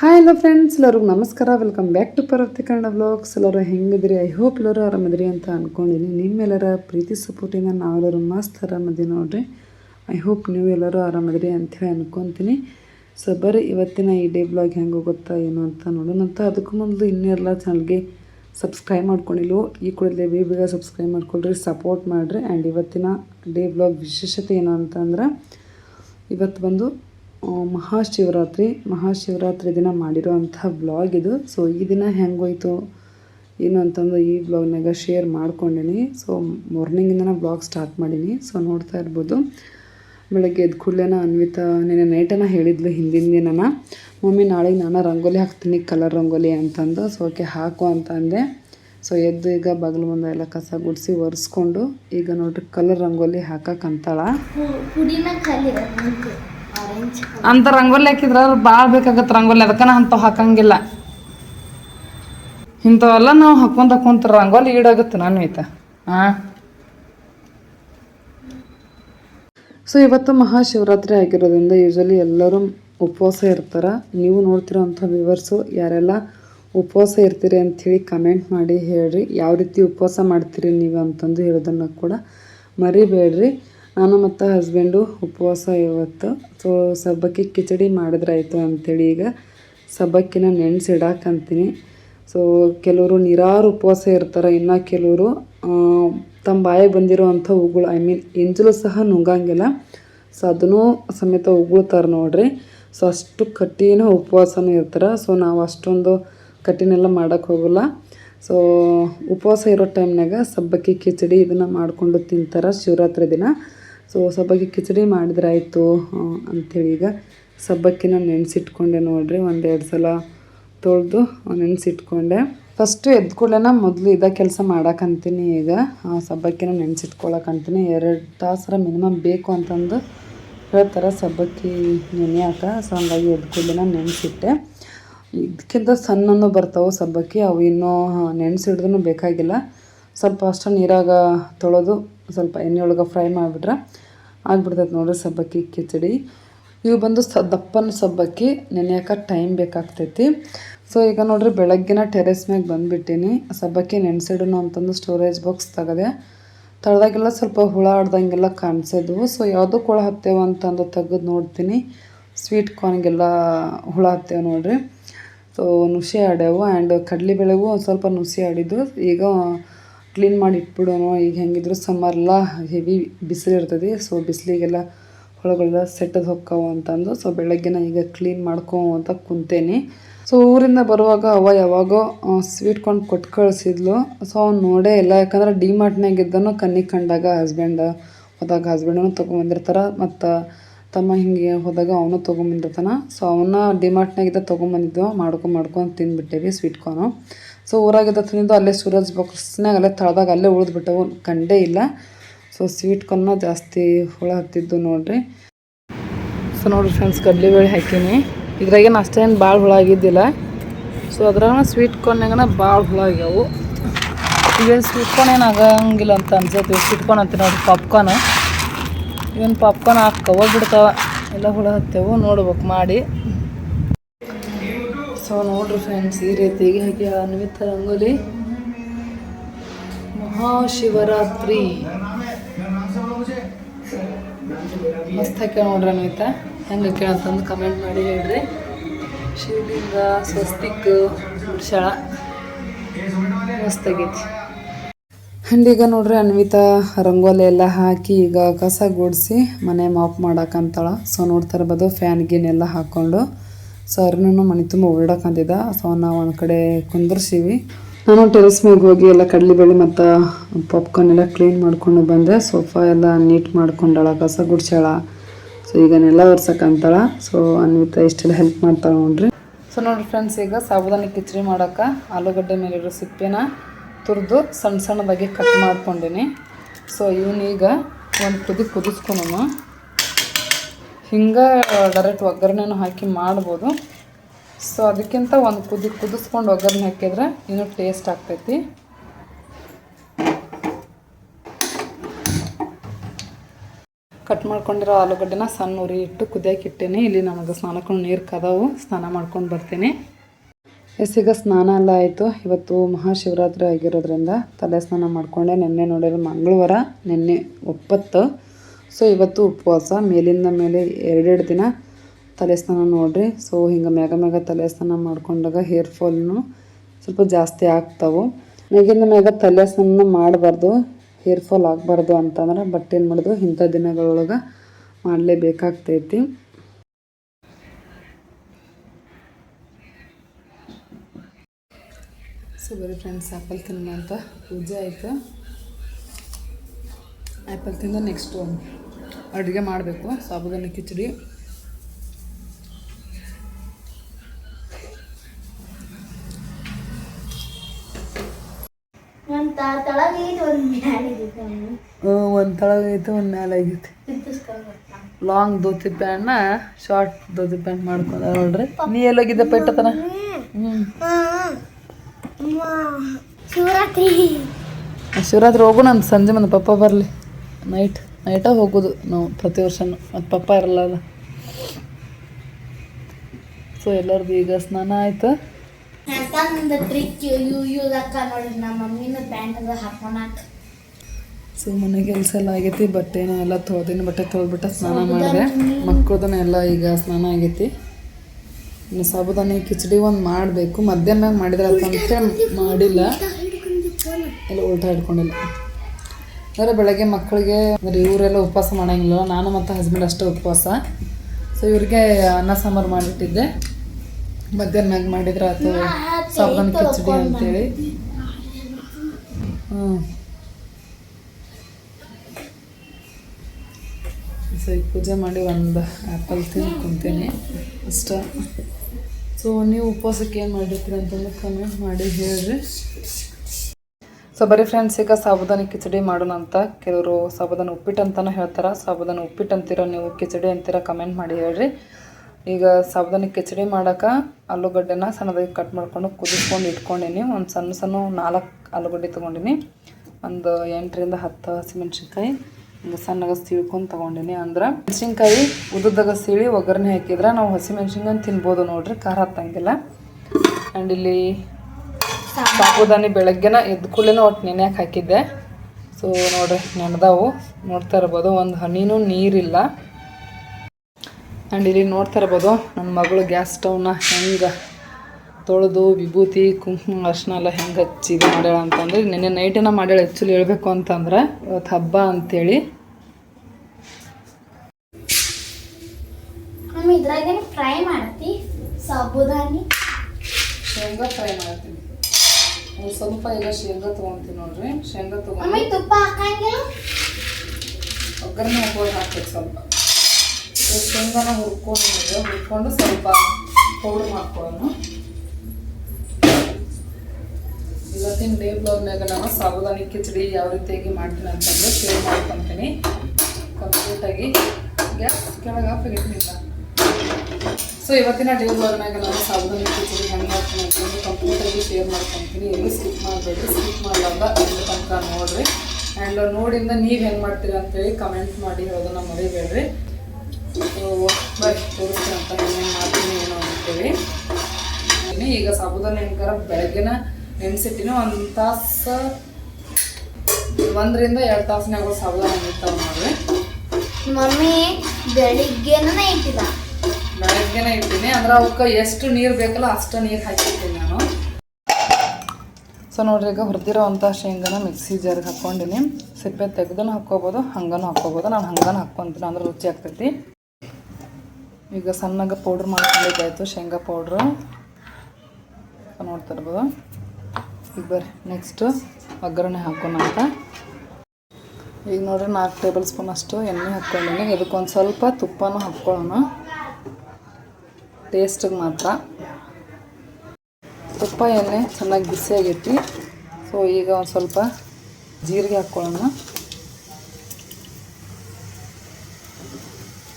Hi ಎಲ್ಲ friends ಎಲ್ಲರಿಗೂ ನಮಸ್ಕಾರ. Welcome back to Parvati Kannada vlogs ಎಲ್ಲರೂ ಹೆಂಗಿದ್ರಿ ಐ ಹೋಪ್ ಎಲ್ಲರೂ ಆರಾಮದ್ರಿ ಅಂತ ಅಂದ್ಕೊಂಡಿನಿ ನಿಮ್ಮೆಲ್ಲರ ಪ್ರೀತಿ ಸಪೋರ್ಟಿಂದ ನಾವೆಲ್ಲರೂ ಮಸ್ತ್ ಆರಾಮದಿ ನೋಡ್ರಿ. ಐ ಹೋಪ್ ನೀವು ಎಲ್ಲರೂ ಆರಾಮದ್ರಿ ಅಂಥೇಳಿ ಅಂದ್ಕೊತೀನಿ ಸೊ ಬರ್ರಿ ಇವತ್ತಿನ ಈ ಡೇ ಬ್ಲಾಗ್ ಹೆಂಗೆ ಹೋಗುತ್ತಾ, ಏನು ಅಂತ ನೋಡೋಣ ಅಂತ. ಅದಕ್ಕೂ ಮೊದಲು ಇನ್ನೆಲ್ಲ ಚಾನಲ್ಗೆ ಸಬ್ಸ್ಕ್ರೈಬ್ ಮಾಡ್ಕೊಂಡಿಲ್ವೋ, ಈ ಕೂಡಲೇ ಬೇಗ ಬೇಗ ಸಬ್ಸ್ಕ್ರೈಬ್ ಮಾಡ್ಕೊಳ್ರಿ ಸಪೋರ್ಟ್ ಮಾಡಿರಿ. ಆ್ಯಂಡ್ ಇವತ್ತಿನ ಡೇ ಬ್ಲಾಗ್ ವಿಶೇಷತೆ ಏನು ಅಂತಂದ್ರೆ ಇವತ್ತು ಬಂದು ಮಹಾಶಿವರಾತ್ರಿ ಮಹಾಶಿವರಾತ್ರಿ ದಿನ ಮಾಡಿರೋವಂಥ ಬ್ಲಾಗ್ ಇದು. ಸೊ ಈ ದಿನ ಹೆಂಗೋಯ್ತು, ಏನು ಅಂತಂದು ಈ ಬ್ಲಾಗ್ನಾಗ ಶೇರ್ ಮಾಡ್ಕೊಂಡೀನಿ. ಸೊ ಮಾರ್ನಿಂಗಿಂದನ ಬ್ಲಾಗ್ ಸ್ಟಾರ್ಟ್ ಮಾಡೀನಿ. ಸೊ ನೋಡ್ತಾ ಇರ್ಬೋದು. ಬೆಳಗ್ಗೆ ಎದ್ದು ಕೂಡಲೇನ ಅನ್ವಿತಾ ನಿನ್ನೆ ನೈಟನ ಹೇಳಿದ್ಲು ಹಿಂದಿನ ದಿನನ. ಮಮ್ಮಿ ನಾಳೆಗೆ ನಾನು ರಂಗೋಲಿ ಹಾಕ್ತೀನಿ ಕಲರ್ ರಂಗೋಲಿ ಅಂತಂದು. ಸೊ ಓಕೆ, ಹಾಕು ಅಂತ ಅಂದೆ. ಸೊ ಎದ್ದು ಈಗ ಬಗಲ ಮುಂದೆ ಎಲ್ಲ ಕಸ ಗುಡಿಸಿ ಒರೆಸ್ಕೊಂಡು ಈಗ ನೋಡ್ರಿ ಕಲರ್ ರಂಗೋಲಿ ಕಲಿರ ಆರೆಂಜ್ ಅಂತ ರಂಗೋಲಿ ಹಾಕಿದ್ರ ಭಾಳ ಬೇಕಾಗತ್ತೆ ರಂಗೋಲಿ, ಅದಕ್ಕನ ಅಂಥವು ಹಾಕಂಗಿಲ್ಲ. ಇಂಥವೆಲ್ಲ ನಾವು ಹಾಕೊಂತ ಹಾಕೊಂತ ರಂಗೋಲಿ ಈಡಾಗುತ್ತೆ ನಾನು ಆಯ್ತಾ ಹಾಂ ಸೊ ಇವತ್ತು ಮಹಾಶಿವರಾತ್ರಿ ಆಗಿರೋದ್ರಿಂದ ಯೂಶಲಿ ಎಲ್ಲರೂ ಉಪವಾಸ ಇರ್ತಾರೆ. ನೀವು ನೋಡ್ತಿರೋಂಥ ವ್ಯೂವರ್ಸು ಯಾರೆಲ್ಲ ಉಪವಾಸ ಇರ್ತೀರಿ ಅಂಥೇಳಿ ಕಮೆಂಟ್ ಮಾಡಿ ಹೇಳ್ರಿ. ಯಾವ ರೀತಿ ಉಪವಾಸ ಮಾಡ್ತೀರಿ ನೀವು ಅಂತಂದು ಹೇಳೋದನ್ನು ಕೂಡ ಮರಿಬೇಡ್ರಿ. ನಾನು ಮತ್ತು ಹಸ್ಬೆಂಡು ಉಪವಾಸ ಇವತ್ತು. ಸೊ ಸಬ್ಬಕ್ಕಿ ಕಿಚಡಿ ಮಾಡಿದ್ರಾಯಿತು ಅಂಥೇಳಿ ಈಗ. ಸಬ್ಬಕ್ಕಿನ ನೆನೆಸಿಡಾಕಂತೀನಿ ಸೊ ಕೆಲವರು ನಿರಾರು ಉಪವಾಸ ಇರ್ತಾರೆ. ಇನ್ನು ಕೆಲವರು ತಮ್ಮ ಬಾಯಿಗೆ ಬಂದಿರೋ ಅಂಥ ಉಗುಳು ಐ ಮೀನ್ ಎಂಜಲು ಸಹ ನುಂಗಂಗಿಲ್ಲ. ಸೊ ಅದನ್ನೂ ಸಮೇತ ಉಗುಳ್ತಾರೆ ನೋಡ್ರಿ. ಸೊ ಅಷ್ಟು ಕಠಿಣ ಉಪವಾಸನೂ ಇರ್ತಾರೆ. ಸೊ ನಾವು ಅಷ್ಟೊಂದು ಕಠಿಣೆಲ್ಲ ಮಾಡೋಕ್ಕೆ ಹೋಗಲ್ಲ. ಸೊ ಉಪವಾಸ ಇರೋ ಟೈಮ್ನಾಗ ಸಬ್ಬಕ್ಕಿ ಕಿಚಡಿ ಇದನ್ನು ಮಾಡಿಕೊಂಡು ತಿಂತಾರೆ ಶಿವರಾತ್ರಿ ದಿನ. ಸೊ ಸಬ್ಬಕ್ಕಿ ಕಿಚಡಿ ಮಾಡಿದ್ರೆ ಆಯಿತು ಅಂಥೇಳಿ ಈಗ ಸಬ್ಬಕ್ಕಿನ ನೆನೆಸಿಟ್ಕೊಂಡೆ ನೋಡ್ರಿ, ಒಂದೆರಡು ಸಲ ತೊಳೆದು ನೆನೆಸಿಟ್ಕೊಂಡೆ. ಫಸ್ಟು ಎದ್ದು ಮೊದಲು ಇದ ಕೆಲಸ ಮಾಡಕ್ಕಂತೀನಿ ಈಗ ಸಬ್ಬಕ್ಕಿನ ನೆನೆಸಿಟ್ಕೊಳಕ್ಕಂತೀನಿ ಎರಡು ತಾಸರ ಮಿನಿಮಮ್ ಬೇಕು ಅಂತಂದು ಹೇಳ್ತಾರೆ ಸಬ್ಬಕ್ಕಿ ನೆನೆಯಾಕ, ಸೊ ಹಂಗಾಗಿ ಎದ್ದು ಕೂಡಲೇ ನೆನೆಸಿಟ್ಟೆ. ಇದಕ್ಕಿಂತ ಸಣ್ಣನೂ ಬರ್ತಾವೆ ಸಬ್ಬಕ್ಕಿ, ಅವು ಇನ್ನೂ ನೆನೆಸಿಡ್ದು ಬೇಕಾಗಿಲ್ಲ. ಸ್ವಲ್ಪ ಅಷ್ಟು ನೀರಾಗ ತೊಳೆದು ಸ್ವಲ್ಪ ಎಣ್ಣೆ ಒಳಗೆ ಫ್ರೈ ಮಾಡಿಬಿಟ್ರೆ ಆಗ್ಬಿಡ್ತೈತೆ ನೋಡಿರಿ ಸಬ್ಬಕ್ಕಿ, ಕಿಚಡಿ. ಇವು ಬಂದು ಸ ದಪ್ಪನ ಸಬ್ಬಕ್ಕಿ, ನೆನೆಯೋಕೆ ಟೈಮ್ ಬೇಕಾಗ್ತೈತಿ. ಸೊ ಈಗ ನೋಡ್ರಿ ಬೆಳಗ್ಗಿನ ಟೆರೆಸ್ ಮ್ಯಾಗ ಬಂದುಬಿಟ್ಟಿನಿ. ಸಬ್ಬಕ್ಕಿ ನೆನೆಸಿಡೋಣ ಅಂತಂದು ಸ್ಟೋರೇಜ್ ಬಾಕ್ಸ್ ತೆಗೆದೆ. ತಳದಾಗೆಲ್ಲ ಸ್ವಲ್ಪ ಹುಳ ಆಡ್ದಂಗೆಲ್ಲ ಕಾಣಿಸಿದ್ವು. ಸೊ ಯಾವುದೋ ಹುಳ ಹತ್ತೇವ ಅಂತಂದು ತೆಗೆದು ನೋಡ್ತೀನಿ. ಸ್ವೀಟ್ ಕಾರ್ನ್ಗೆಲ್ಲ ಹುಳ ಹತ್ತೇವೆ ನೋಡ್ರಿ. ಸೊ ನುಸಿ ಆಡ್ಯಾವು. ಆ್ಯಂಡ್ ಕಡಲೆಬೇಳೆಗೂ ಒಂದು ಸ್ವಲ್ಪ ನುಸಿ ಆಡಿದ್ದು. ಈಗ ಕ್ಲೀನ್ ಮಾಡಿ ಇಟ್ಬಿಡೋಣ ಈಗ ಹೆಂಗಿದ್ರು ಸಮ್ಮರ್ಲ ಹೆವಿ ಬಿಸಿಲು ಇರ್ತದೆ. ಸೊ ಬಿಸಿಲಿಗೆಲ್ಲ ಹೊಳಗಳೆಲ್ಲ ಸೆಟ್ಟದು ಅಂತ ಅಂತಂದು ಸೊ ಬೆಳಗ್ಗೆನ ಈಗ ಕ್ಲೀನ್ ಮಾಡ್ಕೋ ಅಂತ ಕುಂತೇನೆ. ಸೊ ಊರಿಂದ ಬರುವಾಗ ಅವ ಯಾವಾಗೋ ಸ್ವೀಟ್ ಕೊಂಡು ಕೊಟ್ಟು ಕಳಿಸಿದ್ಲು. ಸೊ ಅವ್ನು ನೋಡೇ ಇಲ್ಲ. ಯಾಕಂದ್ರೆ ಡಿ ಮಾರ್ಟ್ನಾಗ ಇದ್ದನು ಕಣ್ಣಿಗೆ ಕಂಡಾಗ ಹಸ್ಬೆಂಡ್ ಹೋದಾಗ ಹಸ್ಬೆಂಡನು ತೊಗೊಂಬಂದಿರ್ತಾರೆ, ಮತ್ತು ತಮ್ಮ ಹಿಂಗೆ ಹೋದಾಗ ಅವನು ತೊಗೊಂಬಂದಿರ್ತಾನೆ. ಸೊ ಅವನ್ನ ಡಿಮಾರ್ಟ್ನಾಗಿದ್ದ ತೊಗೊಂಬಂದಿದ್ದು ಮಾಡ್ಕೊಂಡು ಮಾಡ್ಕೊಂಡು ತಿಂದ್ಬಿಟ್ಟೇವಿ ಸ್ವೀಟ್ ಕಾರ್ನು ಸೊ ಊರಾಗಿದ್ದ ತಿಂದು ಅಲ್ಲೇ ಸೂರಜ್ ಬಾಕ್ಸ್ನಾಗ ಅಲ್ಲೇ ತಳದಾಗ ಅಲ್ಲೇ ಉಳಿದ್ಬಿಟ್ಟವು. ಕಂಡೇ ಇಲ್ಲ. ಸೊ ಸ್ವೀಟ್ ಕನ್ನ ಜಾಸ್ತಿ ಹುಳ ಹತ್ತಿದ್ದು ನೋಡ್ರಿ. ಸೊ ನೋಡ್ರಿ ಫ್ರೆಂಡ್ಸ್ ಕಡಲೆಬೇಳೆ ಹಾಕೀನಿ. ಇದ್ರಾಗೇನು ಅಷ್ಟೇನು ಭಾಳ ಹುಳ ಆಗಿದ್ದಿಲ್ಲ. ಸೊ ಅದ್ರಾಗ ಸ್ವೀಟ್ ಕಾರ್ನ್ಯಾಗನ ಭಾಳ ಹುಳ ಆಗ್ಯಾವು. ಇವೇನು ಸ್ವೀಟ್ ಕಾರ್ನ್ ಏನು ಆಗಂಗಿಲ್ಲ ಅಂತ ಅನ್ಸುತ್ತೆ. ಸ್ವೀಟ್ ಕಾರ್ನ್ ಅಂತೀನಿ ನೋಡಿ ಪಾಪ್ಕಾರ್ನ್ ಇವನ್ ಪಾಪ್ಕಾರ್ನ್ ಹಾಕವ ಬಿಡ್ತಾವ. ಎಲ್ಲ ಹುಳ ಹತ್ತೇವು, ನೋಡ್ಬೇಕು ಮಾಡಿ. ಸೊ ನೋಡ್ರಿ ಫ್ರೆಂಡ್ಸ್ ಈ ರೀತಿಗೆ ಹಾಕಿ ಅನ್ವಿತ ರಂಗೋಲಿ. ಮಹಾಶಿವರಾತ್ರಿ. ಮಸ್ತ್ ಹಾಕ್ಯ ನೋಡ್ರಿ ಅನ್ವಿತ, ಹೆಂಗೆ ಹಾಕ್ಯ ಅಂತಂದು ಕಮೆಂಟ್ ಮಾಡಿ ಹೇಳ್ರಿ. ಶಿವಲಿಂಗ, ಸ್ವಸ್ತಿಕ್ ಬಿಡ್ಸಾಳ ಮಸ್ತ್ ಆಗೈತಿ. ಆ್ಯಂಡ್ ಈಗ ನೋಡ್ರಿ ಅನ್ವಿತಾ ರಂಗೋಲಿ ಎಲ್ಲ ಹಾಕಿ ಈಗ ಕಸ ಗುಡಿಸಿ ಮನೆ ಮಾಪ್ ಮಾಡಕ್ಕಂತಳ ಸೊ ನೋಡ್ತಾ ಇರ್ಬೋದು ಫ್ಯಾನ್ ಎಲ್ಲ ಹಾಕ್ಕೊಂಡು ಸೊ ಅವ್ರನ್ನೂ ಮನೆ ತುಂಬ ಓಡಾಕಂತಿದ್ದ ಸೊ ನಾವು ಒಂದು ಕಡೆ ಕುಂದರ್ಸೀವಿ. ನಾನು ಟೆರೆಸ್ ಮೇಲೆ ಹೋಗಿ ಎಲ್ಲ ಕಡಲೆಬೇಳೆ ಮತ್ತು ಪಾಪ್ಕಾರ್ನ್ ಎಲ್ಲ ಕ್ಲೀನ್ ಮಾಡ್ಕೊಂಡು ಬಂದೆ. ಸೋಫಾ ಎಲ್ಲ ನೀಟ್ ಮಾಡ್ಕೊಂಡಾಳ ಕಸ ಗುಡ್ಸಾಳ ಸೊ ಈಗ ನೆಲ ಒರ್ಸಕ್ಕಂತಾಳ ಸೊ ಅನ್ವಿತಾ ಇಷ್ಟೆಲ್ಲ ಹೆಲ್ಪ್ ಮಾಡ್ತಾಳೆ ನೋಡ್ರಿ. ಸೊ ನೋಡ್ರಿ ಫ್ರೆಂಡ್ಸ್ ಈಗ ಸಾಬುದಾನಿ ಕಿಚಡಿ ಮಾಡೋಕೆ ಆಲೂಗಡ್ಡೆ ಮೇಲಿರೋ ಸಿಪ್ಪೆನ ತುರಿದು ಸಣ್ಣ ಸಣ್ಣದಾಗಿ ಕಟ್ ಮಾಡ್ಕೊಂಡೀನಿ. ಸೊ ಇವನೀಗ ಒಂದು ಕುದಿ ಕುದಿಸ್ಕೊಳೋನು ಹಿಂಗೆ ಡೈರೆಕ್ಟ್ ಒಗ್ಗರಣೆನೂ ಹಾಕಿ ಮಾಡ್ಬೋದು. ಸೊ ಅದಕ್ಕಿಂತ ಒಂದು ಕುದಿ, ಕುದಿಸ್ಕೊಂಡು ಒಗ್ಗರಣೆ ಹಾಕಿದ್ರೆ ಇನ್ನೂ ಟೇಸ್ಟ್ ಆಗ್ತೈತಿ. ಕಟ್ ಮಾಡ್ಕೊಂಡಿರೋ ಆಲೂಗಡ್ಡೆನ ಸಣ್ಣ ಉರಿ ಇಟ್ಟು ಕುದಿಯಕ್ಕೆ ಇಟ್ಟೇನೆ. ಇಲ್ಲಿ ನಮಗೆ ಸ್ನಾನಕ್ಕೆ ನೀರು ಕದವು. ಸ್ನಾನ ಮಾಡ್ಕೊಂಡು ಬರ್ತೀನಿ. ಎಸ್ಸೀಗ ಸ್ನಾನ ಎಲ್ಲ ಆಯಿತು. ಇವತ್ತು ಮಹಾಶಿವರಾತ್ರಿ ಆಗಿರೋದ್ರಿಂದ ತಲೆ ಸ್ನಾನ ಮಾಡಿಕೊಂಡೆ. ನಿನ್ನೆ ನೋಡಿರೋ ಮಂಗಳವಾರ, ನಿನ್ನೆ ಒಪ್ಪತ್ತು. ಸೊ ಇವತ್ತು ಉಪವಾಸ, ಮೇಲಿಂದ ಮೇಲೆ ಎರಡೆರಡು ದಿನ ತಲೆ ಸ್ನಾನ ನೋಡ್ರಿ. ಸೊ ಹಿಂಗೆ ಮ್ಯಾಗ ಮ್ಯಾಗ ತಲೆ ಸ್ನಾನ ಮಾಡ್ಕೊಂಡಾಗ ಹೇರ್ ಫಾಲ್ನು ಸ್ವಲ್ಪ ಜಾಸ್ತಿ ಆಗ್ತಾವೆ. ಮ್ಯಾಗಿಂದ ಮ್ಯಾಗ ತಲೆ ಸ್ನಾನ ಮಾಡಬಾರ್ದು ಹೇರ್ ಫಾಲ್ ಆಗಬಾರ್ದು ಅಂತಂದ್ರೆ ಬಟ್ ಏನು ಮಾಡೋದು, ಇಂಥ ದಿನಗಳೊಳಗೆ ಮಾಡಲೇಬೇಕಾಗ್ತೈತಿ. ಸೊ ಬರೀ ಫ್ರೆಂಡ್ಸ್ ಆ್ಯಪಲ್ ತಿನ್ನೋಣ ಅಂತ ಪೂಜೆ ಆಯಿತು. ಆ್ಯಪಲ್ ತಿಂದು ನೆಕ್ಸ್ಟು ಅಡುಗೆ ಮಾಡಬೇಕು ಸಾಬುದಾನಿ ಕಿಚಡಿ ಒಂದು ತಳಗೈತೆ ಒಂದು ಮೇಲೆ ಆಗೈತಿ ಲಾಂಗ್ ದೋತಿ ಪ್ಯಾಂಟ್ನ ಶಾರ್ಟ್ ದೋತಿ ಪ್ಯಾಂಟ್ ಮಾಡ್ಕೊಂಡ ನೋಡ್ರಿ ನೀ ಎಲ್ಲೋಗಿದ್ದೆ ಪೆಟ್ಟತನ ಹ್ಞೂ ಶಿವರಾತ್ರಿ ಶಿವರಾತ್ರಿ ಹೋಗೋಣ ಅಂತ ಸಂಜೆ ಮಂದ ಪಪ್ಪ ಬರಲಿ ನೈಟ್ ನೈಟ ಹೋಗೋದು ನಾವು ಪ್ರತಿ ವರ್ಷನೂ. ಮತ್ತು ಪಪ್ಪ ಇರಲ್ಲ ಸೊ ಎಲ್ಲರದು ಈಗ ಸ್ನಾನ ಆಯ್ತು? ಸೊ ಮನೆ ಕೆಲಸ ಎಲ್ಲ ಆಗೈತಿ ಬಟ್ಟೆನ ಎಲ್ಲ ತೊಳ್ದಿನ. ಬಟ್ಟೆ ತೊಳ್ಬಿಟ್ಟು ಸ್ನಾನ ಮಾಡಿದೆ. ಮಕ್ಕಳದನ್ನ ಎಲ್ಲ ಈಗ ಸ್ನಾನ ಆಗೈತಿ. ಇನ್ನು ಸಾಬುದಾನಿ ಕಿಚಡಿ ಒಂದು ಮಾಡಬೇಕು. ಮಧ್ಯಾಹ್ನ ಮಾಡಿದ್ರೆ ಅಂತ ಮಾಡಿಲ್ಲ. ಎಲ್ಲ ಉಲ್ಟಾ ಹಿಡ್ಕೊಂಡಿಲ್ಲ. ಅಂದರೆ ಬೆಳಗ್ಗೆ ಮಕ್ಕಳಿಗೆ ಅಂದರೆ ಇವರೆಲ್ಲ ಉಪವಾಸ ಮಾಡೋಂಗಿಲ್ಲ ನಾನು ಮತ್ತು ಹಸ್ಬೆಂಡ್ ಅಷ್ಟೇ ಉಪವಾಸ. ಸೊ ಇವ್ರಿಗೆ ಅನ್ನ ಸಾಂಬಾರು ಮಾಡಿಟ್ಟಿದ್ದೆ. ಮಧ್ಯಾಹ್ನ ಮ್ಯಾಗ ಮಾಡಿದ್ರೆ ಅದು ಸಾಬನ್ ಕಿಚಡಿ ಅಂತೇಳಿ. ಹ್ಞೂ ಸೊ ಈಗ ಪೂಜೆ ಮಾಡಿ ಒಂದು ಆ್ಯಪಲ್ ತಿಂದು ಕುಂತೀನಿ ಅಷ್ಟ. ಸೊ ನೀವು ಉಪವಾಸಕ್ಕೆ ಏನು ಮಾಡಿರ್ತೀರಿ ಅಂತಂದು ಕಮೆಂಟ್ ಮಾಡಿ ಹೇಳ್ರಿ. ಸೊ ಬರೀ ಫ್ರೆಂಡ್ಸ್ ಈಗ ಸಾಬುದಾನಿ ಕಿಚಡಿ ಮಾಡೋಣ ಅಂತ ಕೆಲವರು ಸಾಬುದಾನ ಉಪ್ಪಿಟ್ಟು ಅಂತಲೂ ಹೇಳ್ತಾರೆ. ಸಾಬುದಾನ ಉಪ್ಪಿಟ್ಟು ಅಂತೀರೋ ನೀವು, ಕಿಚಡಿ ಅಂತೀರ ಕಮೆಂಟ್ ಮಾಡಿ ಹೇಳ್ರಿ. ಈಗ ಸಾಬುದಾನಿ ಕಿಚಡಿ ಮಾಡೋಕೆ ಆಲೂಗಡ್ಡೆನ ಸಣ್ಣದಾಗಿ ಕಟ್ ಮಾಡ್ಕೊಂಡು ಕುದಿಸ್ಕೊಂಡು ಇಟ್ಕೊಂಡೀನಿ. ಒಂದು ಸಣ್ಣ ಸಣ್ಣ ನಾಲ್ಕು ಆಲೂಗಡ್ಡೆ ತೊಗೊಂಡಿನಿ. ಒಂದು ಎಂಟರಿಂದ ಹತ್ತು ಹಸಿಮೆಣ್ಸಿನ್ಕಾಯಿ ಹಿಂಗೆ ಸಣ್ಣಗ ಸೀಳ್ಕೊಂಡು ತೊಗೊಂಡಿನಿ ಅಂದ್ರೆ. ಮೆಣಸಿನ್ಕಾಯಿ ಉದ್ದದಾಗ ಸೀಳಿ ಒಗ್ಗರಣೆ ಹಾಕಿದ್ರೆ. ನಾವು ಹಸಿಮೆಣ್ಸಿನ್ಕಾಯಿ ತಿನ್ಬೋದು ನೋಡ್ರಿ, ಖಾರ ಹತ್ತಂಗಿಲ್ಲ ಆ್ಯಂಡ್ ಇಲ್ಲಿ ಸಾಬುದಾನಿ ಬೆಳಗ್ಗೆನ ಎದ್ದು ಕೂಡಲೇ ಒಟ್ಟು ನೆನೆಯಕ್ಕೆ ಹಾಕಿದ್ದೆ. ಸೊ ನೋಡ್ರಿ ನೆನೆದಾವು. ನೋಡ್ತಾ ಇರ್ಬೋದು ಒಂದು ಹನಿನೂ ನೀರಿಲ್ಲ. ಆ್ಯಂಡ್ ಇಲ್ಲಿ ನೋಡ್ತಾ ಇರ್ಬೋದು ನನ್ನ ಮಗಳು ಗ್ಯಾಸ್ ಸ್ಟವ್ನ ಹೆಂಗೆ ತೊಳೆದು ವಿಭೂತಿ ಕುಂಕುಮ ಅರ್ಶನ ಎಲ್ಲ ಹೆಂಗೆ ಹಚ್ಚಿ ಇದು ಮಾಡ್ಯಾಳ ಅಂತಂದ್ರೆ ನಿನ್ನೆ ನೈಟೇನ ಮಾಡ್ಯಾಳ ಆ್ಯಕ್ಚುಲಿ ಹೇಳಬೇಕು ಅಂತಂದ್ರೆ ಇವತ್ತು ಹಬ್ಬ ಅಂತೇಳಿ. ಇದ್ರಾಗೇನು ಫ್ರೈ ಮಾಡ್ತಿ ಸಾಬುದಾನಿ? ಹೆಂಗೆ ಫ್ರೈ ಮಾಡ್ತೀನಿ ಸ್ವಲ್ಪ ಈಗ ಶೇಂಗಾ ತೊಗೊತೀನಿ ನೋಡ್ರಿ. ಶೇಂಗಾ ತೊಗೊಂಡು ತುಪ್ಪ ಹಾಕಂಗಿಲ್ಲ? ಒಗ್ಗರಣೆ ಹಾಕೋದು ಹಾಕ್ಬೇಕು ಸ್ವಲ್ಪ. ಶೇಂಗಾನ ಹುರ್ಕೊಂಡು ಹುರ್ಕೊಂಡು ಸ್ವಲ್ಪ ಪೌಡರ್ ಮಾಡ್ಕೊಳ್ಳೋಣ. ಇವತ್ತಿನ ಡೇ ಬ್ಲಾಗ್ನಾಗ ನಾನು ಸಾಬುದಾನಿ ಕಿಚಡಿ ಯಾವ ರೀತಿಯಾಗಿ ಮಾಡ್ತೀನಿ ಅಂತಂದ್ರೆ ಶೇರ್ ಮಾಡ್ಕೊತೀನಿ. ಕಂಪ್ಲೀಟಾಗಿ ಗ್ಯಾಸ್ ಕೆಳಗೆ ಆಫ್ ಆಗಿರ್ತಿಲ್ಲ ಸೊ ಇವತ್ತಿನ ಡೇ ಬ್ಲಾಗ್ನಾಗ ನಾನು ಸಾಬುದಾನಿ ಕಿಚಡಿ ಹೆಂಗೆ ಮಾಡ್ತೀನಿ ಕಂಪ್ಲೀಟಾಗಿ ಶೇರ್ ಮಾಡ್ಕೊತೀನಿ. ಎಲ್ಲಿ ಸ್ಕಿಪ್ ಮಾಡಬೇಡಿ? ಸ್ಕಿಪ್ ಮಾಡಲಾರ್ದ ಅಲ್ಲಿ ತನಕ ನೋಡ್ರಿ. ಆ್ಯಂಡ್ ನೋಡಿಂದ ನೀವು ಹೆಂಗೆ ಮಾಡ್ತೀರಾ ಅಂತೇಳಿ ಕಮೆಂಟ್ ಮಾಡಿ ಹೇಳೋದನ್ನ ಮರಿಬೇಡ್ರಿ. ಸೊ ತೋರಿಸ್ತೀನಿ ಅಂತ ಮಾಡ್ತೀನಿ, ಏನೋ ಅಂತೇಳಿ ಈಗ ಸಾಬುದಾನಿ ಹೆಂಗಾರ ಬೆಳಗ್ಗೆನ ನೆನೆಸಿಟ್ಟಿನ ಒಂದು ತಾಸು, ಒಂದರಿಂದ ಎರಡು ತಾಸಿನಾಗ ಸಾಬುದಾನಿ ಇರ್ತಾವೆ ನೋಡ್ರಿ. ಮಮ್ಮಿ ಬೆಳಿಗ್ಗೆನೇ ಇಟ್ಟಿದ ಬೆಳಗ್ಗೆನೇ ಇಡ್ತೀನಿ ಅಂದ್ರೆ ಅವಕ್ಕೆ ಎಷ್ಟು ನೀರು ಬೇಕಲ್ಲ ಅಷ್ಟು ನೀರು ಹಾಕಿರ್ತೀನಿ ನಾನು. ಸೊ ನೋಡ್ರಿ, ಈಗ ಹುರಿದಿರೋ ಶೇಂಗಾನ ಮಿಕ್ಸಿ ಜಾರಿಗೆ ಹಾಕ್ಕೊಂಡಿನಿ. ಸಿಪ್ಪೆ ತೆಗೆದು ಹಾಕ್ಕೋಬೋದು, ಹಂಗನೂ ಹಾಕ್ಕೋಬೋದು. ನಾನು ಹಂಗನ ಹಾಕ್ಕೊಂತೀನಿ, ಅಂದ್ರೆ ರುಚಿ ಆಗ್ತೈತಿ. ಈಗ ಸಣ್ಣಗ ಪೌಡ್ರ್ ಮಾಡ್ಕೊಂಡಿದ್ದಾಯ್ತು, ಶೇಂಗಾ ಪೌಡ್ರು ನೋಡ್ತಾ ಇರ್ಬೋದು. ಈಗ ಬರ್ರಿ ನೆಕ್ಸ್ಟು ಒಗ್ಗರಣೆ ಹಾಕೋಣ ಅಂತ. ಈಗ ನೋಡ್ರಿ, ನಾಲ್ಕು ಟೇಬಲ್ ಸ್ಪೂನ್ ಅಷ್ಟು ಎಣ್ಣೆ ಹಾಕ್ಕೊಂಡಿನಿ. ಇದಕ್ಕೊಂದು ಸ್ವಲ್ಪ ತುಪ್ಪನೂ ಹಾಕ್ಕೊಳ್ಳೋಣ. ಟೇಸ್ಟಿಗೆ ಮಾತ್ರ. ತುಪ್ಪ ಎಣ್ಣೆ ಚೆನ್ನಾಗಿ ಬಿಸಿ ಆಗೈತಿ. ಸೊ ಈಗ ಒಂದು ಸ್ವಲ್ಪ ಜೀರಿಗೆ ಹಾಕ್ಕೊಳ್ಳೋಣ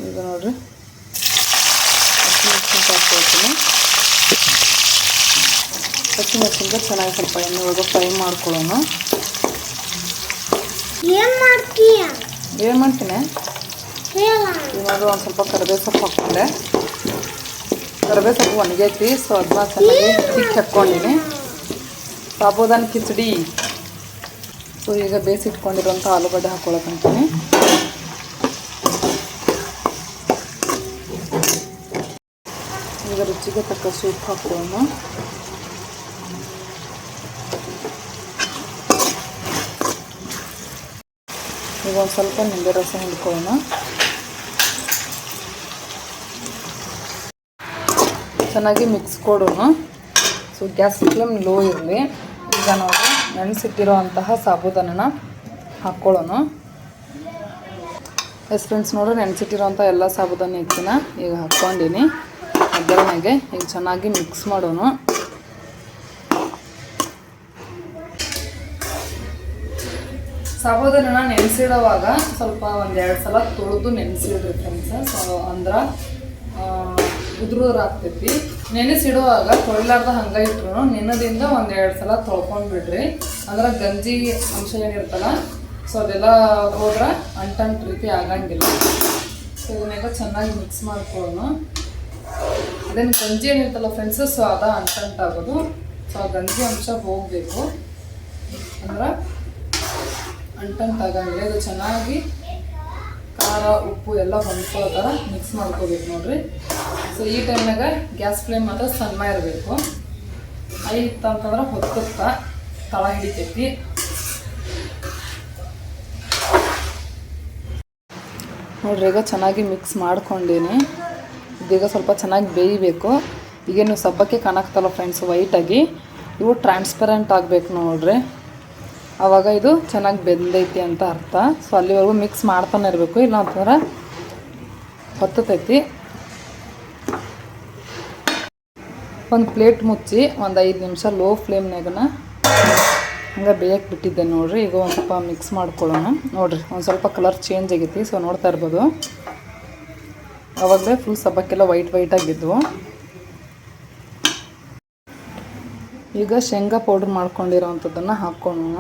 ಈಗ ನೋಡ್ರಿ. ಹಸಿಮೆಣಸಿನ್ಕಾಯಿ ಹಾಕ್ಕೊಳ್ತೀನಿ. ಹಸಿಮೆಣಸಿನ್ಕಾಯಿ ಚೆನ್ನಾಗಿ ಸ್ವಲ್ಪ ಎಣ್ಣೆ ಒಳಗೆ ಫ್ರೈ ಮಾಡ್ಕೊಳ್ಳೋಣ. ಏನ್ ಮಾಡ್ತೀನಿ? ಏನಾದರೂ ಒಂದು ಸ್ವಲ್ಪ ಕರಿಬೇವು ಸೊಪ್ಪು ಹಾಕ್ಕೊಂಡೆ. ಕರಿಬೇವು ಸೊಪ್ಪು ಒಣಗೈತಿ ಸೊ ಅದನ್ನ ಚೆನ್ನಾಗಿ ಹಿಟ್ಟು ಹಾಕ್ಕೊಂಡಿನಿ ಸಾಬೂದಾನ ಕಿಚಡಿ. ಸೊ ಈಗ ಬೇಯಿಸಿಟ್ಕೊಂಡಿರೋಂಥ ಆಲೂಗಡ್ಡೆ ಹಾಕ್ಕೊಳಕಂತೀನಿ ಈಗ ರುಚಿಗೆ ತಕ್ಕಷ್ಟು ಉಪ್ಪು ಹಾಕೋಣ ಈಗ ಒಂದು ಸ್ವಲ್ಪ ನಿಂಬೆ ರಸ ಹಿಂಡ್ಕೊಳ್ಳೋಣ ಚೆನ್ನಾಗಿ ಮಿಕ್ಸ್ ಕೊಡೋಣ ಸೊ ಗ್ಯಾಸ್ ಫ್ಲೇಮ್ ಲೋ ಇರಲಿ. ಈಗ ನಾವು ನೆನೆಸಿಟ್ಟಿರೋ ಅಂತಹ ಸಾಬೂದನ್ನ ಹಾಕ್ಕೊಳ್ಳೋಣ ಎಸ್ ಫ್ರೆಂಡ್ಸ್ ನೋಡ್ರಿ ನೆನೆಸಿಟ್ಟಿರೋಂಥ ಎಲ್ಲ ಸಾಬೂದಾನ ಹಿಟ್ಟಿನ ಈಗ ಹಾಕ್ಕೊಂಡಿನಿ. ಒಗ್ಗರಣೆಗೆ ಈಗ ಚೆನ್ನಾಗಿ ಮಿಕ್ಸ್ ಮಾಡೋಣ ಸಾಬೂದನ ನೆನೆಸಿಡೋವಾಗ ಸ್ವಲ್ಪ ಒಂದೆರಡು ಸಲ ತೊಳೆದು ನೆನೆಸಿಡ್ರಿ ಫ್ರೆಂಡ್ಸ್ ಸೊ ಅಂದ್ರೆ ಉದುರು ಆಗ್ತೈತಿ ನೆನೆಸಿಡುವಾಗ ತೊಳಿಲಾರ್ದ ಹಂಗೆ ಇಟ್ರು ನೆನದಿಂದ ಎರಡು ಸಲ ತೊಳ್ಕೊಂಡು ಬಿಡ್ರಿ ಅಂದ್ರೆ ಗಂಜಿ ಅಂಶ ಏನಿರ್ತಲ್ಲ, ಸೊ ಅದೆಲ್ಲ ಹೋದ್ರೆ ಅಂಟಂಟ್ ರೀತಿ ಆಗಂಗಿಲ್ಲ. ಸೊ ಇದನ್ನೆಲ್ಲ ಚೆನ್ನಾಗಿ ಮಿಕ್ಸ್ ಮಾಡ್ಕೊಳ್ಳೋಣ ಅದೇನು ಗಂಜಿ ಏನಿರ್ತಲ್ಲ ಫ್ರೆಂಡ್ಸ್ ಸೊ ಅದ ಅಂಟಂಟ್ ಆಗೋದು ಸೊ ಆ ಗಂಜಿ ಅಂಶ ಹೋಗಬೇಕು. ಅಂದ್ರೆ ಅಂಟಂಟ್ ಆಗಂಗಿಲ್ಲ ಇದು ಚೆನ್ನಾಗಿ ಖಾರ, ಉಪ್ಪು ಎಲ್ಲ ಹೊಂದ್ಕೊಳ್ಳೋ ಥರ ಮಿಕ್ಸ್ ಮಾಡ್ಕೋಬೇಕು ನೋಡ್ರಿ. ಸೊ ಈ ಟೈಮ್ನಾಗ ಗ್ಯಾಸ್ ಫ್ಲೇಮ್ ಮಾತ್ರ ಸಣ್ಣ ಇರಬೇಕು. ಐ ಇತ್ತಂತಂದ್ರೆ ಹೊತ್ತುತ್ತಾ ತಳ ಹಿಡಿತೈತಿ. ನೋಡ್ರಿ, ಈಗ ಚೆನ್ನಾಗಿ ಮಿಕ್ಸ್ ಮಾಡ್ಕೊಂಡೀನಿ. ಇದೀಗ ಸ್ವಲ್ಪ ಚೆನ್ನಾಗಿ ಬೇಯಬೇಕು. ಈಗ ನೀವು ಸಬ್ಬಕ್ಕೆ ಕಾಣಾಕ್ತಲ್ಲ ಫ್ರೆಂಡ್ಸ್ ವೈಟಾಗಿ ಇವು ಟ್ರಾನ್ಸ್ಪರೆಂಟ್ ಆಗಬೇಕು ನೋಡ್ರಿ. ಆವಾಗ ಇದು ಚೆನ್ನಾಗಿ ಬೆಂದೈತಿ ಅಂತ ಅರ್ಥ. ಸೊ ಅಲ್ಲಿವರೆಗೂ ಮಿಕ್ಸ್ ಮಾಡ್ತಾನೆ ಇರಬೇಕು. ಇಲ್ಲ ಅಂತಂದ್ರೆ ಹೊತ್ತತೈತಿ. ಒಂದು ಪ್ಲೇಟ್ ಮುಚ್ಚಿ ಒಂದು ಐದು ನಿಮಿಷ ಲೋ ಫ್ಲೇಮ್ನಾಗನ ಹಂಗೆ ಬೇಯಕ್ಕೆ ಬಿಟ್ಟಿದ್ದೆ ನೋಡಿರಿ. ಈಗ ಒಂದು ಸ್ವಲ್ಪ ಮಿಕ್ಸ್ ಮಾಡ್ಕೊಳ್ಳೋಣ. ನೋಡಿರಿ, ಒಂದು ಸ್ವಲ್ಪ ಕಲರ್ ಚೇಂಜ್ ಆಗೈತಿ. ಸೊ ನೋಡ್ತಾ ಇರ್ಬೋದು. ಅವಾಗಲೇ ಫುಲ್ ಸಬ್ಬಕ್ಕೆಲ್ಲ ವೈಟ್ ವೈಟ್ ಆಗಿದ್ವು ಈಗ ಶೇಂಗಾ ಪೌಡ್ರ್ ಮಾಡ್ಕೊಂಡಿರೋ ಅಂಥದ್ದನ್ನು ಹಾಕ್ಕೊಳ್ಳೋಣ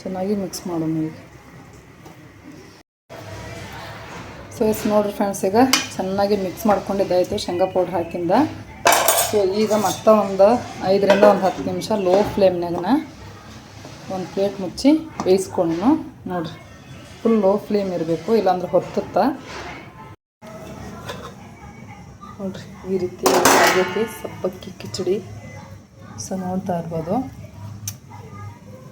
ಚೆನ್ನಾಗಿ ಮಿಕ್ಸ್ ಮಾಡೋಣ ಈಗ. ಸೊ ಎಸ್ ನೋಡ್ರಿ ಫ್ರೆಂಡ್ಸ್ ಈಗ ಚೆನ್ನಾಗಿ ಮಿಕ್ಸ್ ಮಾಡ್ಕೊಂಡಿದ್ದಾಯಿತು ಶೇಂಗಾ ಪೌಡ್ರ್ ಹಾಕಿಂದ. ಸೊ ಈಗ ಮತ್ತೆ ಒಂದು ಐದರಿಂದ ಒಂದು ಹತ್ತು ನಿಮಿಷ ಲೋ ಫ್ಲೇಮ್ನಾಗನ ಒಂದು ಪ್ಲೇಟ್ ಮುಚ್ಚಿ ಬೇಯಿಸ್ಕೊಂಡು ನೋಡ್ರಿ ಫುಲ್ ಲೋ ಫ್ಲೇಮ್ ಇರಬೇಕು, ಇಲ್ಲಾಂದ್ರೆ ಹೊತ್ತುತ್ತಾ. ನೋಡ್ರಿ, ಈ ರೀತಿ ಆಗೈತಿ ಸಪ್ಪಕ್ಕಿ ಕಿಚಡಿ. ಸೊ, ನೋಡ್ತಾ ಇರ್ಬೋದು.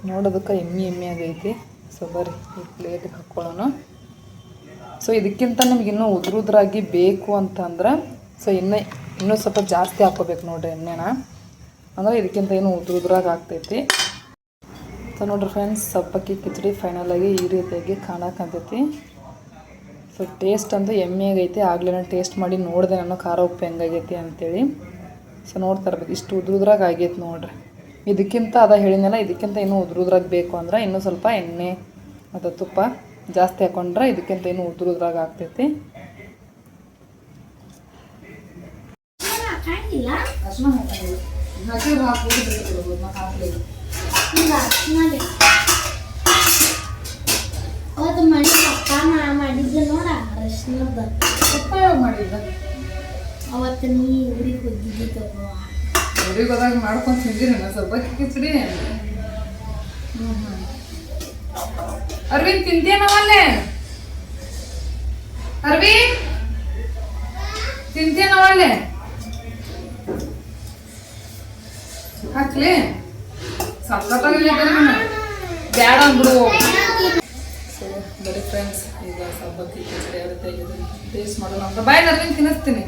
ನೋಡೋದಕ್ಕೆ ಎಮ್ಮಿ ಎಮ್ಮಿ ಆಗೈತಿ. ಸೊ, ಬರ್ರಿ, ಈ ಪ್ಲೇಟಿಗೆ ಹಾಕ್ಕೊಳ್ಳೋಣ ಸೊ, ಇದಕ್ಕಿಂತ ನಮ್ಗೆ ಇನ್ನೂ ಉದ್ರುದ್ರಾಗಿ ಬೇಕು ಅಂತಂದ್ರೆ, ಸೊ ಇನ್ನೂ ಇನ್ನೂ ಸ್ವಲ್ಪ ಜಾಸ್ತಿ ಹಾಕ್ಕೋಬೇಕು ನೋಡ್ರಿ ಎಣ್ಣೆನ. ಅಂದ್ರೆ ಇದಕ್ಕಿಂತ ಏನು ಉದ್ರುದ್ರಾಗಿ ಆಗ್ತೈತಿ. ಸೊ, ನೋಡ್ರಿ ಫ್ರೆಂಡ್ಸ್ ಸಬ್ಬಕ್ಕಿ ಕಿಚಡಿ ಫೈನಲಾಗಿ ಈ ರೀತಿಯಾಗಿ ಕಾಣಕ್ಕಂತೈತಿ ಸೊ ಟೇಸ್ಟ್ ಅಂತೂ ಎಮ್ಮೆ ಆಗೈತಿ ಆಗಲೇ ನಾನು ಟೇಸ್ಟ್ ಮಾಡಿ ನೋಡಿದೆ ನಾನು ಖಾರ ಉಪ್ಪು ಹೆಂಗಾಗೈತಿ ಅಂತೇಳಿ. ಸೊ ನೋಡ್ತಾ ಇರ್ಬೇಕು, ಇಷ್ಟು ಉದ್ರುದ್ರಾಗ ಆಗೈತೆ ನೋಡ್ರಿ. ಇದಕ್ಕಿಂತ ಅದ ಹೇಳಿದ್ನಲ್ಲ, ಇದಕ್ಕಿಂತ ಇನ್ನೂ ಉದ್ರುದ್ರಾಗ ಬೇಕು ಅಂದ್ರೆ ಇನ್ನೂ ಸ್ವಲ್ಪ ಎಣ್ಣೆ ಮತ್ತು ತುಪ್ಪ ಜಾಸ್ತಿ ಹಾಕೊಂಡ್ರೆ ಇದಕ್ಕಿಂತ ಇನ್ನೂ ಉದ್ರುದ್ರಾಗ ಆಗ್ತೈತಿ. ಕಾಣಿಲ್ಲ ಅವತ್ತು ಮನೆ ಅಪ್ಪ ನಾ ಮಾಡಿದ್ದೆ ನೋಡ ಅರಶಿನದ. ಅಪ್ಪ ಯಾವಾಗ ಮಾಡಿದ್ದ ಅವತ್ತು ನೀ ಊರಿಗೆ ಹೋಗಿದ್ದಿ ತಗೋ. ಊರಿಗೆ ಹೋದಾಗ ಮಾಡ್ಕೊಂಡು ತಿಂದಿರಿ ಸ್ವಲ್ಪ ಕಿಚಡಿ. ಅರವಿಂದ್ ತಿಂತೇನವಲ್ಲೇ ಅರವಿಂದ್ ತಿಂತೇನವಲ್ಲೇ ಹಾಕ್ಲಿ. ಸಕ್ಕತ್ತಾಗಿ ಬೇಡ ಅಂದ್ಬಿಡು. ಬರೀ ಫ್ರೆಂಡ್ಸ್ ಈಗ ಸಬ್ಬಕ್ಕಿ ಕಿಚಡಿ ಯಾವ ರೀತಿ ಟೇಸ್ಟ್ ಮಾಡೋಣ ಅಂತ ಬಾಯ್ ಅರವಿಂದ್ ತಿನ್ನಿಸ್ತೀನಿ.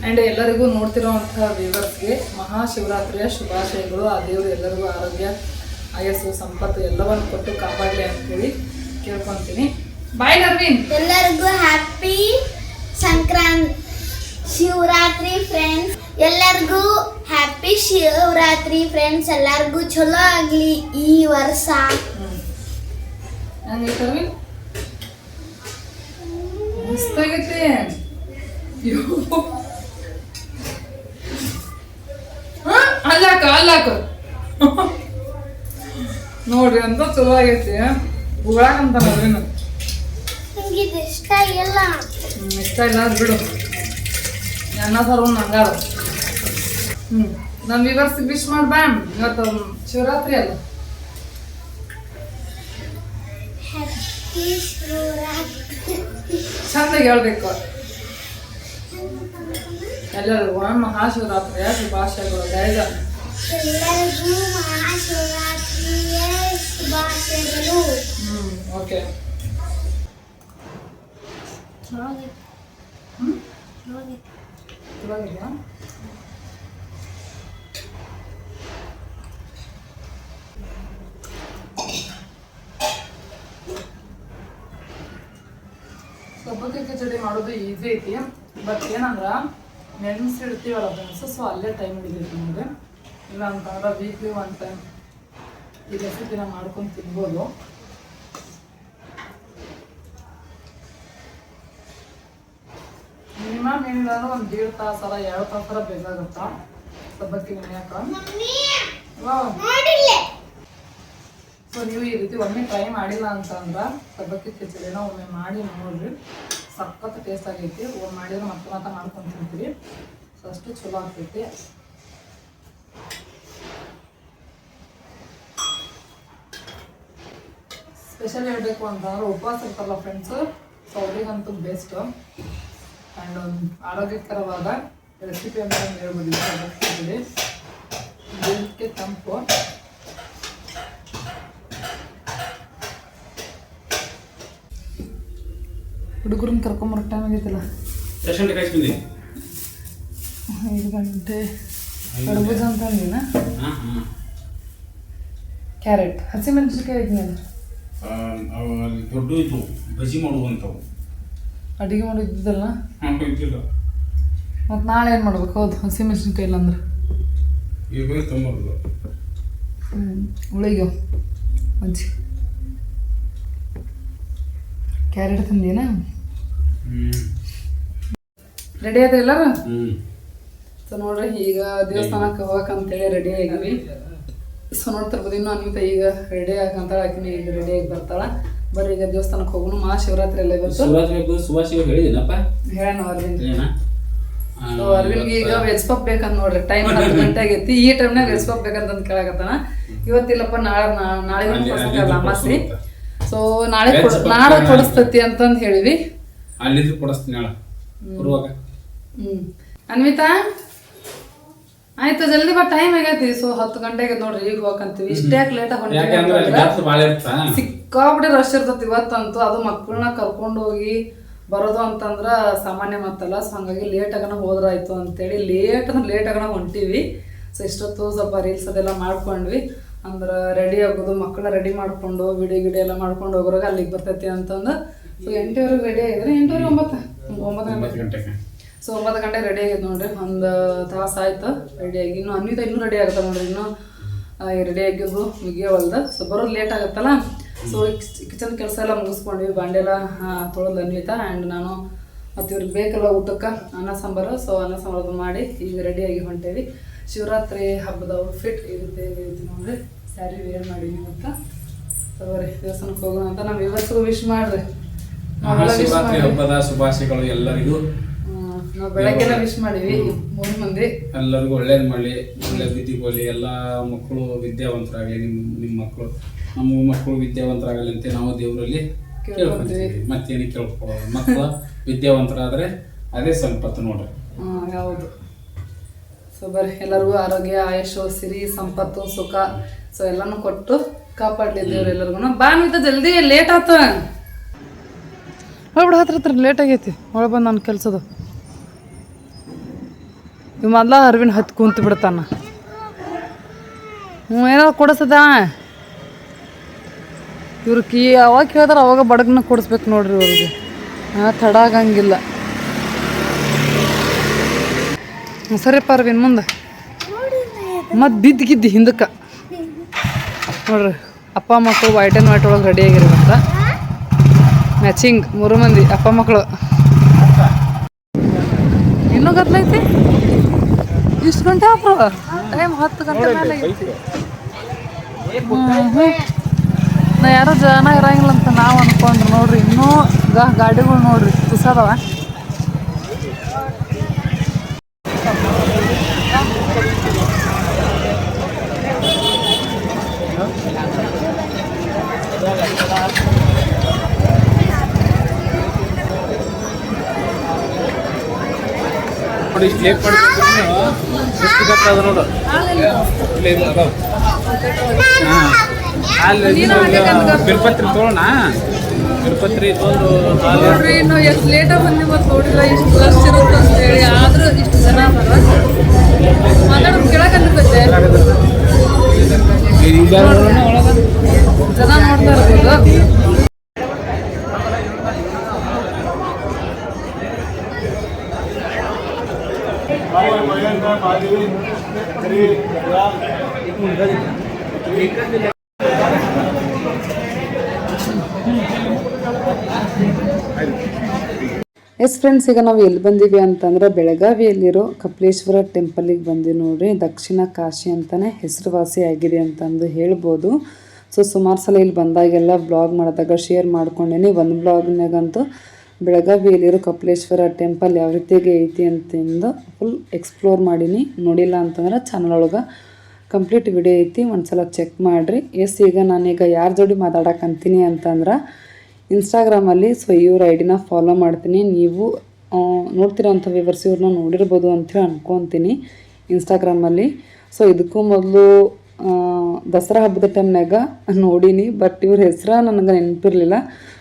ಆ್ಯಂಡ್ ಎಲ್ಲರಿಗೂ ನೋಡ್ತಿರೋವಂಥ ವ್ಯೂವರ್ಸ್ಗೆ ಮಹಾಶಿವರಾತ್ರಿಯ ಶುಭಾಶಯಗಳು. ಆ ದೇವರು ಎಲ್ಲರಿಗೂ ಆರೋಗ್ಯ ಆಯಸ್ಸು ಸಂಪತ್ತು ಎಲ್ಲವನ್ನು ಕೊಟ್ಟು ಕಾಪಾಡಲಿ ಅಂತೇಳಿ ಕೇಳ್ಕೊತೀನಿ. ಬಾಯ್ ನರ್ವಿನ್ ಎಲ್ಲರಿಗೂ ಹ್ಯಾಪಿ ಸಂಕ್ರಾಂತಿ ಶಿವರಾತ್ರಿ ಫ್ರೆಂಡ್ಸ್ ಎಲ್ಲರಿಗೂ ಹ್ಯಾಪಿ ಶಿವರಾತ್ರಿ ಫ್ರೆಂಡ್ಸ್ ಎಲ್ಲರಿಗೂ ಚಲೋ ಆಗಲಿ ಈ ವರ್ಷ. ಹಂಗೈತೆ ಅರವಿಂದ್ ಮಸ್ತಾಗೈತೆ ಅಯ್ಯೋ. ಹ? ಅಲ್ಲಾಕ ಅಲ್ಲಾಕ ನೋಡ್ರಿ ಅಂತ ಚಲೋ ಆಗೈತಿ ಅದ್ರೇನು ನಂಗೆ ಇಷ್ಟ ಇಲ್ಲ ಇಷ್ಟ ಇಲ್ಲ ಅಂದ್ರೆ ಬಿಡು ಅನ್ನ ಸಾರು ನಂಗಾರ ಹ್ಞೂ ನಮ್ಮ ವಿವರ್ಸ್ ವಿಶ್ ಮಾಡಿ ಬ್ಯಾಮ್ ಇವತ್ತು ಶಿವರಾತ್ರಿ ಅಲ್ಲ ಶಿವರಾತ್ರಿ ಚಂದಾಗಿ ಹೇಳ್ಬೇಕು. ಎಲ್ಲರಿಗೂ ಮಹಾಶಿವರಾತ್ರಿಯ ಶುಭಾಶಯಗಳು ದಯದ ಎಲ್ಲರಿಗೂ ಮಹಾಶಿವರಾತ್ರಿಯ ಶುಭಾಶಯಗಳು. ಹ್ಞೂ ಓಕೆ. ಹ್ಞೂ ಸಬ್ಬಕ್ಕಿ ಕಿಚಡಿ ಮಾಡೋದು ಈಸಿ ಐತಿ. ಬಟ್ ಏನಂದ್ರೆ ನೆನೆಸಿಡ್ತೀವಲ್ಲ ಫ್ರೆಂಡ್ಸ್ ಸೊ ಅಲ್ಲೇ ಟೈಮ್ ಹಿಡಿದೈತಿ ನಮಗೆ. ಇಲ್ಲ ಅಂತಂದ್ರೆ ವೀಕ್ಲಿ ಒನ್ ಟೈಮ್ ಈ ರೆಸಿಪಿನ ಮಾಡ್ಕೊಂಡು ತಿನ್ಬೋದು. ಮಿನಿಮಮ್ ಏನಿಲ್ಲ ಒಂದು ದೇಡ್ ತಾಸರ ಎರಡು ತಾಸರ ಬೇಕಾಗುತ್ತಾ? ಸಬ್ಬಕ್ಕಿ ನೆನೆಯಕ್ಕೆ ಸೊ ನೀವು ಈ ರೀತಿ ಒಮ್ಮೆ ಟ್ರೈ ಮಾಡಿಲ್ಲ ಅಂತಂದ್ರೆ ಸಬ್ಬಕ್ಕಿ ಕಿಚಡಿನ ಒಮ್ಮೆ ಮಾಡಿ ನೋಡ್ರಿ. ಸಖತ್ ಟೇಸ್ಟ್ ಆಗೈತಿ. ಒಮ್ಮೆ ಮಾಡಿದ್ರೆ ಮತ್ತೆ ಮತ್ತೆ ಮಾಡ್ಕೊಂಡು ತಿಂತೀವಿ ಸೊ ಅಷ್ಟು ಚಲೋ ಆಗ್ತೈತಿ. ಸ್ಪೆಷಲ್ ಹೇಳಬೇಕು ಅಂತಂದ್ರೆ ಉಪವಾಸ ಇರ್ತಾರಲ್ಲ ಫ್ರೆಂಡ್ಸು ಸೊ ಅವ್ರಿಗಂತೂ ಬೆಸ್ಟ್ ಆ್ಯಂಡ್ ಆರೋಗ್ಯಕರವಾದ ರೆಸಿಪಿ ಅಂತ ಹೇಳ್ಬೋದು ಸಬ್ಬಕ್ಕಿ ಕಿಚಡಿ. ತಂಪು. ಹುಡುಗರನ್ನ ಕರ್ಕೊಂಬರೋ ಟೈಮ್ ಆಗೈತಲ್ಲ. ಎಷ್ಟು ಗಂಟೆ ಕಳಿಸ್ಬಿಡಿ ಐದು ಗಂಟೆ. ಕಡಬುಜ ಅಂತ ಅಂದಿನ ಕ್ಯಾರೆಟ್. ಹಸಿಮೆಣಸಿನ್ಕಾಯಿ ಅಲ್ಲಿ ದೊಡ್ಡ ಇದ್ವು ಬಜಿ ಮಾಡುವಂಥವು. ಅಡುಗೆ ಮಾಡಿದ್ದಲ್ಲ ಮತ್ತು ನಾಳೆ ಏನು ಮಾಡ್ಬೇಕು? ಹೌದು ಹಸಿಮೆಣಸಿನ್ಕಾಯಿ ಇಲ್ಲ ಅಂದ್ರೆ ಈಗ ತೊಂಬರ್ದು. ಹ್ಞೂ ಉಳಿಗೆ ಅಜ್ಜಿ ಕ್ಯಾರೆಟ್ ತಂದೇನಾ ರೆಡಿ ಆದ್ರೆ ಎಲ್ಲರೂ? ಸೊ ನೋಡ್ರಿ ಈಗ ದೇವಸ್ಥಾನಕ್ಕೆ ಹೇಳಿ ರೆಡಿ ಆಗಿವಿ ಸೊ ನೋಡ್ತಿರ್ಬೋದು ಇನ್ನೂ ಅನ್ವಿತ ಈಗ ರೆಡಿ ಆಗಂತಾಳ ಆಕಿನ ಈಗ ರೆಡಿ ಆಗಿ ಬರ್ತಾಳ. ಬರ್ರಿ ಈಗ ದೇವಸ್ಥಾನಕ್ಕೆ ಹೋಗೋಣ ಮಹಾಶಿವರಾತ್ರಿ ಎಲ್ಲ ಇವತ್ತು? ಶಿವರಾತ್ರಿ ಸುಭಾಷಿಗೆ ಹೇಳಿದ್ದೀನಪ್ಪ ಹೇಳೋಣ ಅರವಿಂದ್ ಸೊ ಅರವಿಂದ್ಗೆ ಈಗ ವೆಜ್ ಪಪ್ ಬೇಕಂತ ನೋಡ್ರಿ ಟೈಮ್ ಹತ್ತು ಗಂಟೆ ಆಗೈತಿ. ಈ ಟೈಮ್ನಾಗ ವೆಜ್ ಪಪ್ ಬೇಕಂತ ಕೇಳಕತ್ತಾನ. ಇವತ್ತಿಲ್ಲಪ್ಪ ನಾಳೆ ನಾಳೆ ಅಲ್ಲಿ ಅಮಾಸ್ರಿ ಸೊ ನಾಳೆ ನಾಳೆ. ಕೊಡಿಸ್ತತಿ ಅಂತಂದು ಹೇಳಿವಿ. ಅಲ್ಲಿದ್ದು ಕೊಡಿಸ್ತೀನಿ ಹೇಳ. ಬರುವಾಗ. ಹ್ಮ್. ಅನ್ವಿತಾ? ಆಯ್ತು ಜಲ್ದಿ ಬಾ ಟೈಮ್ ಆಗೈತಿ. ಸೊ ಹತ್ತು ಗಂಟೆಗೆ ನೋಡ್ರಿ ಈಗ ಹೋಗಂತೀವಿ ಇಷ್ಟೇ ಲೇಟ್ ಯಾಕಂದ್ರೆ ಅಲ್ಲಿ ಜಾಸ್ತಿ ಭಾಳ ಇರ್ತಾ ಸಿಕ್ಕಾಪಟ್ಟೆ ರಶ್ ಇರ್ತತಿ ಇವತ್ತಂತೂ. ಅದು ಮಕ್ಕಳನ್ನ ಕರ್ಕೊಂಡು ಹೋಗಿ ಬರೋದು ಅಂತಂದ್ರ ಸಾಮಾನ್ಯ ಮತ್ತಲ್ಲ ಸೊ ಹಂಗಾಗಿ ಲೇಟ್ ಆಗನ ಹೋದ್ರಾಯ್ತು ಅಂತೇಳಿ ಲೇಟ್ ಅಂದ್ರೆ ಲೇಟ್ ಆಗನ ಹೊಂಟಿವಿ. ಸೊ ಇಷ್ಟೊತ್ತು ಸ್ವಲ್ಪ ರೀಲ್ಸ್ ಅದೆಲ್ಲ ಮಾಡ್ಕೊಂಡ್ವಿ. ಅಂದ್ರೆ ರೆಡಿ ಆಗೋದು ಮಕ್ಕಳನ್ನ ರೆಡಿ ಮಾಡ್ಕೊಂಡು ವಿಡಿಯೋ ಗಿಡಿಯೋ ಎಲ್ಲ ಮಾಡ್ಕೊಂಡು ಹೋಗೋರಾಗ ಅಲ್ಲಿಗೆ ಬರ್ತೈತಿ ಅಂತಂದು ಸೊ ಎಂಟುವರೆಗೆ ರೆಡಿ ಆಗಿದ್ರೆ ಎಂಟುವರೆ ಒಂಬತ್ತು ಒಂಬತ್ತು ಗಂಟೆ. ಗಂಟೆಗೆ. ಸೊ ಒಂಬತ್ತು ಗಂಟೆ ರೆಡಿ ಆಗೈತೆ ನೋಡ್ರಿ. ಒಂದು ತಾಸು ಆಯ್ತು ರೆಡಿಯಾಗಿ ಇನ್ನು ಅನ್ವಿತ ಇನ್ನೂ ರೆಡಿ ಆಗುತ್ತೆ ನೋಡ್ರಿ. ಇನ್ನೂ ರೆಡಿ ಆಗಿದ್ದು ಮುಗಿಯವಲ್ದ. ಸೊ ಬರೋದು ಲೇಟ್ ಆಗುತ್ತಲ್ಲ? ಸೊ ಕಿಚನ್ ಕೆಲಸ ಎಲ್ಲ ಮುಗಿಸ್ಕೊಂಡ್ವಿ. ಬಾಂಡೆಲ್ಲ ತೊಳೆದು ಅನ್ವಿತ ಆ್ಯಂಡ್ ನಾನು ಮತ್ತು ಇವ್ರಿಗೆ ಬೇಕಲ್ಲ ಊಟಕ್ಕೆ ಅನ್ನ ಸಾಂಬಾರು. ಸೊ ಅನ್ನ ಸಾಂಬಾರು ಮಾಡಿ ಈಗ ರೆಡಿಯಾಗಿ ಹೊಂಟೇವಿ. ಶಿವರಾತ್ರಿ ಹಬ್ಬದ ಔಟ್ಫಿಟ್ ಇರುತ್ತೆ ರೀತಿ ಐತಿ ನೋಡ್ರಿ. ಸ್ಯಾರಿ ವೇರ್ ಮಾಡಿ ಅಂತ ಸೊ ಬರೀ ದೇವಸ್ಥಾನಕ್ಕೆ ಹೋಗೋಣ ಅಂತ ನಾವು ಇವತ್ತಿಗೂ ವಿಶ್ ಮಾಡ್ರಿ ಮಹಾಶಿವರಾತ್ರಿ. ಹಬ್ಬದ ಶುಭಾಶಯಗಳು ಎಲ್ಲರಿಗೂ. ನಾವು ಬೆಳಗ್ಗೆಲ್ಲ ವಿಶ್ ಮಾಡಿವಿ ಮೂರು ಮಂದಿ. ಎಲ್ಲರಿಗೂ ಒಳ್ಳೇದು ಮಾಡಲಿ ಒಳ್ಳೆ ಬುದ್ಧಿ ಬೋಲಿ ಎಲ್ಲ ಮಕ್ಕಳು ವಿದ್ಯಾವಂತರಾಗಲಿ ನಿಮ್ಮ ನಿಮ್ಮ ಮಕ್ಕಳು. ನಮ್ಮ ಮಕ್ಕಳು ವಿದ್ಯಾವಂತರಾಗಲಿ ಅಂತ ನಾವು ದೇವರಲ್ಲಿ ಕೇಳ್ಕೊಂತೀವಿ. ಮತ್ತೇನು ಕೇಳ್ಕೊಳ್ಳೋದು? ಮಕ್ಕಳು ವಿದ್ಯಾವಂತರಾದ್ರೆ ಅದೇ ಸಂಪತ್ತು ನೋಡ್ರಿ. ಹೌದು. ಸೊ ಬರ್ರಿ. ಎಲ್ಲರಿಗೂ ಆರೋಗ್ಯ ಆಯುಷು ಸಿರಿ ಸಂಪತ್ತು ಸುಖ. ಸೊ ಎಲ್ಲಾನು ಕೊಟ್ಟು ಕಾಪಾಡ್ಲಿ ದೇವ್ರು ಎಲ್ಲರಿಗೂ ಬಾ ಅನ್ವಿತ ಜಲ್ದಿ ಲೇಟ್ ಆತ. ಹೋಗ್ಬಿಡ, ಹತ್ರ ಹತ್ರ ಲೇಟ್ ಆಗೈತಿ. ಒಳಗೆ ಬಂದು ನನ್ನ ಕೆಲಸದ. ಇವ್ ಮೊದ್ಲ ಅರ್ವಿನ ಹತ್ತು ಕುಂತು ಬಿಡ್ತಾನ. ಹ್ಞೂ ಏನೋ ಕೊಡಿಸದ? ಇವ್ರ ಕೀ ಯಾವಾಗ ಕೇಳಿದ್ರೆ, ಅವಾಗ ಬಡಗನ್ನ ಕೊಡಿಸ್ಬೇಕು ನೋಡ್ರಿ ಇವ್ರಿಗೆ. ಹಾಂ ತಡ ಆಗಂಗಿಲ್ಲ ಸರಿ ಸರಿಪ್ಪ ಅರ್ವಿನ್ ಮುಂದೆ. ಮತ್ತು ಬಿದ್ದ ಗಿದ್ದು ಹಿಂದಕ್ಕೆ. ನೋಡ್ರಿ, ಅಪ್ಪ ಮಕ್ಕಳು ವೈಟ್ ಆ್ಯಂಡ್ ವೈಟ್ ಒಳಗೆ ರೆಡಿ ಆಗಿರೋದಂತ ಮ್ಯಾಚಿಂಗ್ ಮೂರು ಮಂದಿ ಅಪ್ಪ ಮಕ್ಕಳು ಇನ್ನೂ ಗದ್ಲೈತಿ ಇಷ್ಟು ಗಂಟೆ ಅಪ್ಪ ಟೈಮ್ ಹತ್ತು ಗಂಟೆ ಮೇಲೆ ಐತಿ. ನಾ ಯಾರೋ ಜನ ಇರಂಗಿಲ್ಲ ಅಂತ ನಾವು ಅನ್ಕೊಂಡ್ರು ನೋಡ್ರಿ. ಇನ್ನೂ ಗಾ ಗಾಡಿಗಳು ನೋಡ್ರಿ ತುಸದವ. ನೋಡಿ ಇಷ್ಟು ಲೇಟ್ ನೋಡು. ಇಲ್ಲೇ ಇದು ಅದಾವ ಹಾಂ ಅಲ್ಲಿ ಬಿಲ್ಪತ್ರಿ ತೊಗೊಳ್ಳೋಣ ಬಿಲ್ಪತ್ರಿ ತೊಗೊಂಡು ನೋಡ್ರಿ ಇನ್ನು ಎಷ್ಟು ಲೇಟಾಗಿ ಬಂದು ಇವತ್ತು ನೋಡಿಲ್ಲ ಇಷ್ಟು ರಶ್ ಇರುತ್ತೆ ಅಂತ ಹೇಳಿ ಆದ್ರೂ ಇಷ್ಟು ಜನ ಮಾತಾಡೋದು ಒಳಗೆ ಜನ ನೋಡ್ತಾ ಇರ್ಬೋದು. ಎಸ್ ಫ್ರೆಂಡ್ಸ್, ಈಗ ನಾವು ಎಲ್ಲಿ ಬಂದೀವಿ ಅಂತಂದ್ರೆ ಬೆಳಗಾವಿಯಲ್ಲಿರೋ ಕಪಿಲೇಶ್ವರ ಟೆಂಪಲಿಗೆ ಬಂದಿವಿ ನೋಡ್ರಿ. ದಕ್ಷಿಣ ಕಾಶಿ ಅಂತಾನೆ ಹೆಸರುವಾಸಿ ಆಗಿದೆ ಅಂತಂದು ಹೇಳ್ಬೋದು. ಸೊ ಸುಮಾರು ಸಲ ಇಲ್ಲಿ ಬಂದಾಗೆಲ್ಲ ಬ್ಲಾಗ್ ಮಾಡಿದಾಗ ಶೇರ್ ಮಾಡ್ಕೊಂಡೇನಿ. ಒಂದು ಬ್ಲಾಗ್ನಾಗಂತೂ ಬೆಳಗಾವಿಯಲ್ಲಿರೋ ಕಪಿಲೇಶ್ವರ ಟೆಂಪಲ್ ಯಾವ ರೀತಿಯಾಗಿ ಐತಿ ಅಂತಂದು ಫುಲ್ ಎಕ್ಸ್ಪ್ಲೋರ್ ಮಾಡೀನಿ. ನೋಡಿಲ್ಲ ಅಂತಂದ್ರೆ ಚಾನಲ್ ಒಳಗೆ ಕಂಪ್ಲೀಟ್ ವಿಡಿಯೋ ಐತಿ, ಒಂದ್ಸಲ ಚೆಕ್ ಮಾಡಿರಿ. ಎಸ್, ಈಗ ನಾನೀಗ ಯಾರ ಜೋಡಿ ಮಾತಾಡಕಂತೀನಿ ಅಂತಂದ್ರೆ ಇನ್ಸ್ಟಾಗ್ರಾಮಲ್ಲಿ ಸೊ ಇವ್ರ ಐಡಿನ ಫಾಲೋ ಮಾಡ್ತೀನಿ. ನೀವು ನೋಡ್ತಿರೋ ನೋಡ್ತಿರೋಂಥ ವಿವರ್ಸ್ ಇವ್ರನ್ನ ನೋಡಿರ್ಬೋದು ಅಂತೇಳಿ ಅನ್ಕೊತೀನಿ ಇನ್ಸ್ಟಾಗ್ರಾಮಲ್ಲಿ ಸೊ ಇದಕ್ಕೂ ಮೊದಲು ದಸರಾ ಹಬ್ಬದ ಟೈಮ್ನಾಗ ನೋಡೀನಿ ಬಟ್ ಇವ್ರ ಹೆಸ್ರ ನನಗೆ ನೆನಪಿರಲಿಲ್ಲ.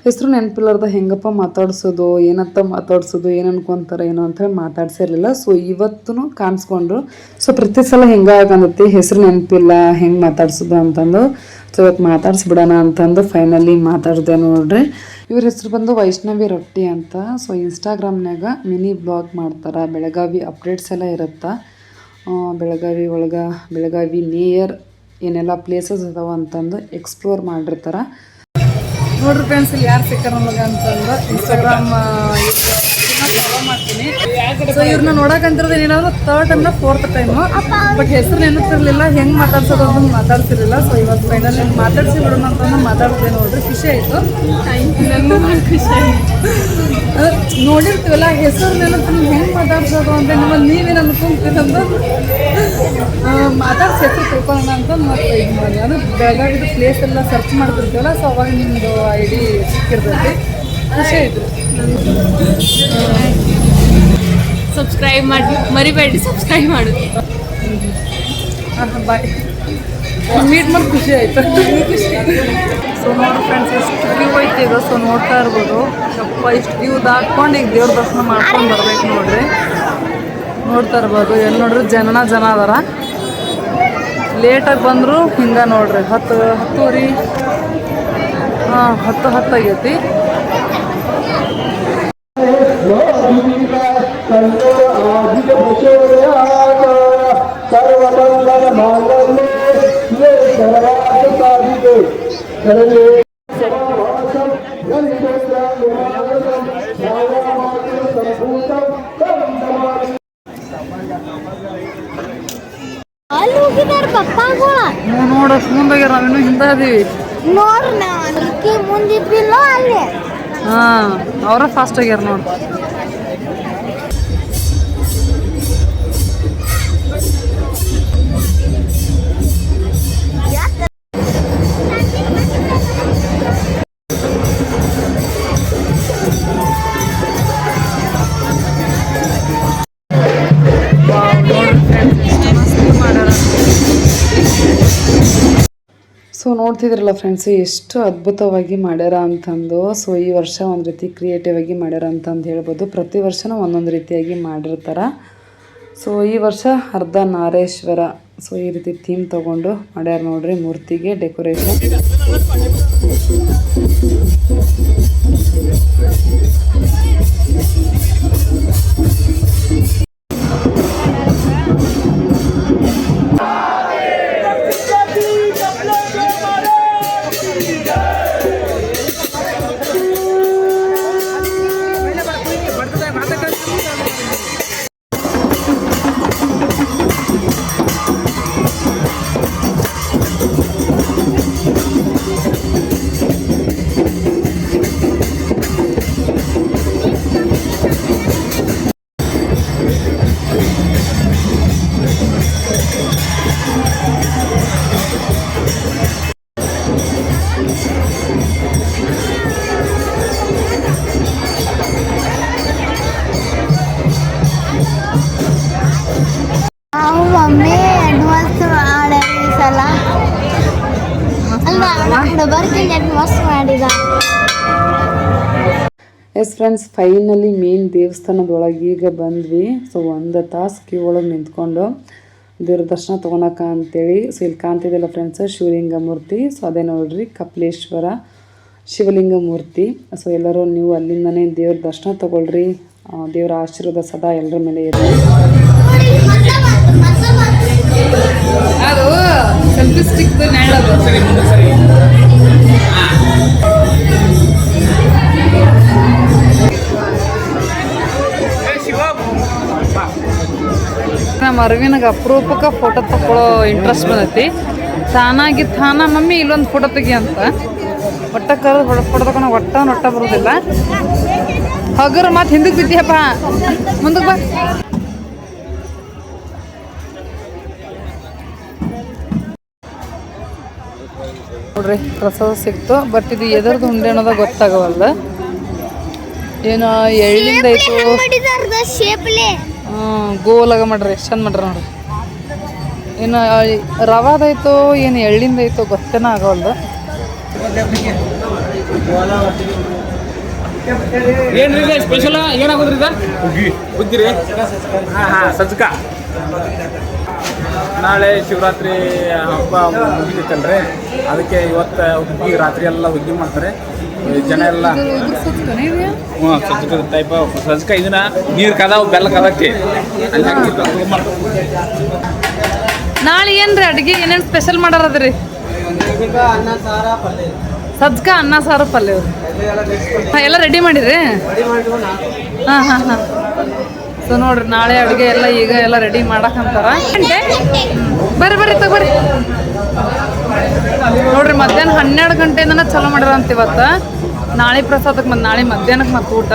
ಹೆಸರು ನೆನಪಿಲ್ಲಾರ್ದ ಹೆಂಗಪ್ಪ ಮಾತಾಡ್ಸೋದು, ಏನಂತ ಮಾತಾಡ್ಸೋದು, ಏನು ಅನ್ಕೊಂತಾರೆ, ಏನೋ ಅಂತ ಮಾತಾಡ್ಸಿರಲಿಲ್ಲ ಮಾತಾಡ್ಸಿರ್ಲಿಲ್ಲ. ಸೊ ಇವತ್ತು ಕಾಣಿಸ್ಕೊಂಡ್ರು. ಸೊ ಪ್ರತಿ ಸಲ ಹೆಂಗ ಆಗಂದತಿ ಹೆಸರು ನೆನಪಿಲ್ಲ, ಹೆಂಗೆ ಮಾತಾಡ್ಸೋದು ಅಂತಂದು. ಸೊ ಇವತ್ತು ಮಾತಾಡ್ಸ್ಬಿಡೋಣ ಅಂತಂದು ಫೈನಲಿ ಮಾತಾಡಿದೆ ನೋಡ್ರಿ. ಇವ್ರ ಹೆಸರು ಬಂದು ವೈಷ್ಣವಿ ರೊಟ್ಟಿ ಅಂತ. ಸೊ ಇನ್ಸ್ಟಾಗ್ರಾಮ್ನಾಗ ಮಿನಿ ಬ್ಲಾಗ್ ಮಾಡ್ತಾರೆ. ಬೆಳಗಾವಿ ಅಪ್ಡೇಟ್ಸ್ ಎಲ್ಲ ಇರುತ್ತಾ. ಬೆಳಗಾವಿ ಒಳಗೆ ಬೆಳಗಾವಿ ನಿಯರ್ ಏನೆಲ್ಲ ಪ್ಲೇಸಸ್ ಅದಾವ ಅಂತಂದು ಎಕ್ಸ್ಪ್ಲೋರ್ ಮಾಡಿರ್ತಾರೆ. ನೋಡ್ರಿ ಫ್ರೆಂಡ್ಸ್ ಇಲ್ಲಿ ಯಾರು ಸಿಕ್ಕಾರ ನಮಗೆ ಅಂತಂದ್ರೆ ಇನ್ಸ್ಟಾಗ್ರಾಮ್ ಫಾಲೋ ಮಾಡ್ತೀನಿ. ಸೊ ಇವ್ರನ್ನ ನೋಡಕಂತಿರೋದು ಏನಾದ್ರು ತರ್ಡ್ ಟೈಮ್ನ ಫೋರ್ತ್ ಟೈಮು ಬಟ್ ಹೆಸರು ನೆನಪಿರಲಿಲ್ಲ ಹೆಂಗೆ ಮಾತಾಡ್ಸೋದು ಅಂತ ಮಾತಾಡ್ತಿರ್ಲಿಲ್ಲ ಸೊ ಇವತ್ತು ಫೈನಲ್ ಮಾತಾಡ್ಸಿ ಬಿಡೋಣ ಅಂತಂದು ಮಾತಾಡ್ತೀನಿ ನೋಡ್ರಿ. ಖುಷಿ ಆಯಿತು. ಖುಷಿ ಆಯ್ತು. ನೋಡಿರ್ತೀವಲ್ಲ ಹೆಸರು ನೆನಪು ಹೆಂಗೆ ಮಾತಾಡ್ಸೋದು ಅಂತ ನಿಮ್ಮಲ್ಲಿ ನೀವೇನು ಅನ್ಕೊಂತೀರಂದು ಮಾತಾಡ್ಸಿ ಹೆಸರು ತಿಳ್ಕೊಳ್ಳೋಣ ಅಂತ ಮತ್ತೆ ಇದು ಮಾಡಿ ಅದು ಬೆಳಗಾವಿದು ಪ್ಲೇಸ್ ಎಲ್ಲ ಸರ್ಚ್ ಮಾಡ್ತಿರ್ತೀವಲ್ಲ ಸೊ ಅವಾಗ ನಿಮ್ಮದು ಐ ಡಿ ಸಿಕ್ಕಿರ್ತೈತಿ. ಖುಷಿ ಆಯ್ತು. ಸಬ್ಸ್ಕ್ರೈಬ್ ಮಾಡಿ ಮರಿಬೇಡಿ ಸಬ್ಸ್ಕ್ರೈಬ್ ಮಾಡು. ಹಾಂ ಬಾಯ್ ಮೀಟ್ ಮಾಡಿ ಖುಷಿ ಆಯಿತು. ಖುಷಿ ಸೊ ನೋಡಿ ಫ್ರೆಂಡ್ಸ್ ಎಷ್ಟು ವ್ಯೂ ಐತೆ ಇದು ಸೊ ನೋಡ್ತಾ ಇರ್ಬೋದು. ಸ್ವಲ್ಪ ಇಷ್ಟು ವ್ಯೂ ದಾಟ್ಕೊಂಡು ಈಗ ದೇವ್ರ ದರ್ಶನ ಮಾಡ್ಕೊಂಡು ಬರ್ಬೇಕು ನೋಡ್ರಿ. ನೋಡ್ತಾ ಇರ್ಬೋದು. ಎಲ್ಲಿ ನೋಡ್ರಿ ಜನನ ಜನ ಅದಾರ. ಲೇಟಾಗಿ ಬಂದರೂ ಹಿಂಗೆ ನೋಡ್ರಿ. ಹತ್ತು, ಹತ್ತುವರೆ, ಹಾಂ, ಹತ್ತು ಹತ್ತಾಗೈತಿ ಅಲ್ಲಿ ಹೋಗಿದಾರ ಪಪ್ಪಾಗಳ ನೀವು ನೋಡೋಷ್ಟು ಮುಂದಾಗ್ಯಾರ ಅದೀವಿ ನೋಡ್ರಿ ಮುಂದಿದ್ವಿಲ್ಲ ಅಲ್ಲಿ. ಹಾಂ ಅವರ ಫಾಸ್ಟ್ ಆಗ್ಯಾರ ನೋಡಿ. ಸೊ ನೋಡ್ತಿದ್ರಲ್ಲ ಫ್ರೆಂಡ್ಸ್ ಎಷ್ಟು ಅದ್ಭುತವಾಗಿ ಮಾಡ್ಯಾರ ಅಂತಂದು. ಸೊ ಈ ವರ್ಷ ಒಂದು ರೀತಿ ಕ್ರಿಯೇಟಿವ್ ಆಗಿ ಮಾಡ್ಯಾರ ಅಂತಂದು ಹೇಳ್ಬೋದು. ಪ್ರತಿ ವರ್ಷನೂ ಒಂದೊಂದು ರೀತಿಯಾಗಿ ಮಾಡಿರ್ತಾರೆ. ಸೊ ಈ ವರ್ಷ ಅರ್ಧ ನಾರೇಶ್ವರ. ಸೊ ಈ ರೀತಿ ಥೀಮ್ ತೊಗೊಂಡು ಮಾಡ್ಯಾರ ನೋಡ್ರಿ ಮೂರ್ತಿಗೆ ಡೆಕೋರೇಷನ್ ಫ್ರೆಂಡ್ಸ್ ಫೈನಲಿ ಮೇನ್ ದೇವಸ್ಥಾನದೊಳಗೆ ಈಗ ಬಂದ್ವಿ. ಸೊ ಒಂದು ತಾಸು ಕ್ಯೂ ಒಳಗೆ ನಿಂತ್ಕೊಂಡು ದೇವ್ರ ದರ್ಶನ ತೊಗೊಳಕ ಅಂತೇಳಿ. ಸೊ ಇಲ್ಲಿ ಕಾಣ್ತಿದ್ದಿಲ್ಲ ಫ್ರೆಂಡ್ಸ್ ಶಿವಲಿಂಗ ಮೂರ್ತಿ ಸೊ ಅದೇ ನೋಡ್ರಿ, ಕಪಿಲೇಶ್ವರ ಶಿವಲಿಂಗ ಮೂರ್ತಿ ಸೊ ಎಲ್ಲರೂ ನೀವು ಅಲ್ಲಿಂದನೇ ದೇವ್ರ ದರ್ಶನ ತೊಗೊಳ್ರಿ ದೇವರ ಆಶೀರ್ವಾದ ಸದಾ ಎಲ್ಲರ ಮೇಲೆ ಇರಲಿ ನಮ್ಮ ಅರವಿನಾಗ ಅಪರೂಪಕ್ಕೆ ಫೋಟೋ ತಗೊಳ್ಳೋ ಇಂಟ್ರೆಸ್ಟ್ ಬಂದೈತಿ. ತಾನಾಗಿ ತಾನ, ಮಮ್ಮಿ, ಇಲ್ಲೊಂದು ಫೋಟೋ ತೆಗಿ ಅಂತ. ಒಟ್ಟ ಕರೆದು ಫೋಟೋ ತಗೊಂಡು ಒಟ್ಟ ಒಟ್ಟ ಬರೋದಿಲ್ಲ. ಹಗರು ಮತ್ತೆ ಹಿಂದಕ್ಕೆ ಬಿದ್ದೀಯಪ್ಪ. ಮುಂದಕ್ಕೆ ಬಾ. ನೋಡ್ರಿ, ಪ್ರಸಾದ ಸಿಕ್ತು. ಬಟ್ ಇದು ಎದರ್ದು ಉಂಡೆ ಅನ್ನೋದ ಗೊತ್ತಾಗವಲ್ಲ ಏನೋ ಎಳ್ಳಿಂದ ಹ್ಮ್ ಗೋಲಾಗ ಮಾಡ್ರಿ ಎಷ್ಟು ಚಂದ ಮಾಡ್ರಿ ನೋಡ್ರಿ. ಏನು ರವಾದೈತೋ ಏನು ಎಳ್ಳಿಂದ ಐತೋ ಗೊತ್ತೇನ ಆಗವಲ್ದು. ಏನ್ರಿ ಇದು ಸ್ಪೆಷಲ್ ಏನಾಗೋದ್ರಿ ಇದು ಹುಗ್ಗಿ. ಹುಗ್ಗಿರಿ. ಹಾಂ ಹಾಂ ಸಜ್ಕ ನಾಳೆ ಶಿವರಾತ್ರಿ ಹಬ್ಬ ಮುಗಿತೈತಲ್ರಿ. ಅದಕ್ಕೆ ಇವತ್ತು ಹುಗ್ಗಿ ರಾತ್ರಿ ಎಲ್ಲ ಹುಗ್ಗಿ ಮಾಡ್ತಾರೆ. ಜನ ಎಲ್ಲ ಹ್ಞೂ ಸಜ್ಜಕ ಟೈಪ್ ಸಜ್ಜಕ ಇದನ್ನ ನೀರು ಕದಾವು ಬೆಲ್ಲ ಕದಕ್ಕೆ. ನಾಳೆ ಏನ್ರಿ ಅಡುಗೆ? ಏನೇನು ಸ್ಪೆಷಲ್ ಮಾಡಾರದ್ರಿ? ಸಜ್ಜಕ ಅನ್ನ ಸಾರು ಪಲ್ಯ. ಹಾಂ ಎಲ್ಲ ರೆಡಿ ಮಾಡಿರಿ ಹಾಂ ಹಾಂ ಹಾಂ. ಸೊ ನೋಡ್ರಿ ನಾಳೆ ಅಡುಗೆ ಎಲ್ಲ ಈಗ ಎಲ್ಲ ರೆಡಿ ಮಾಡಕ್ಕಂತಾರ ಬರ್ರಿ ಬರ್ರಿ ತಗೋರಿ. ನೋಡ್ರಿ ಮಧ್ಯಾಹ್ನ ಹನ್ನೆರಡು ಗಂಟೆಯಿಂದ ಚಲೋ ಮಾಡ್ಯಾರಂತ ಇವತ್ತು. ನಾಳೆ ಪ್ರಸಾದಕ್ಕೆ ಮತ್ತು ನಾಳೆ ಮಧ್ಯಾಹ್ನಕ್ಕೆ ಮತ್ತು ಊಟ.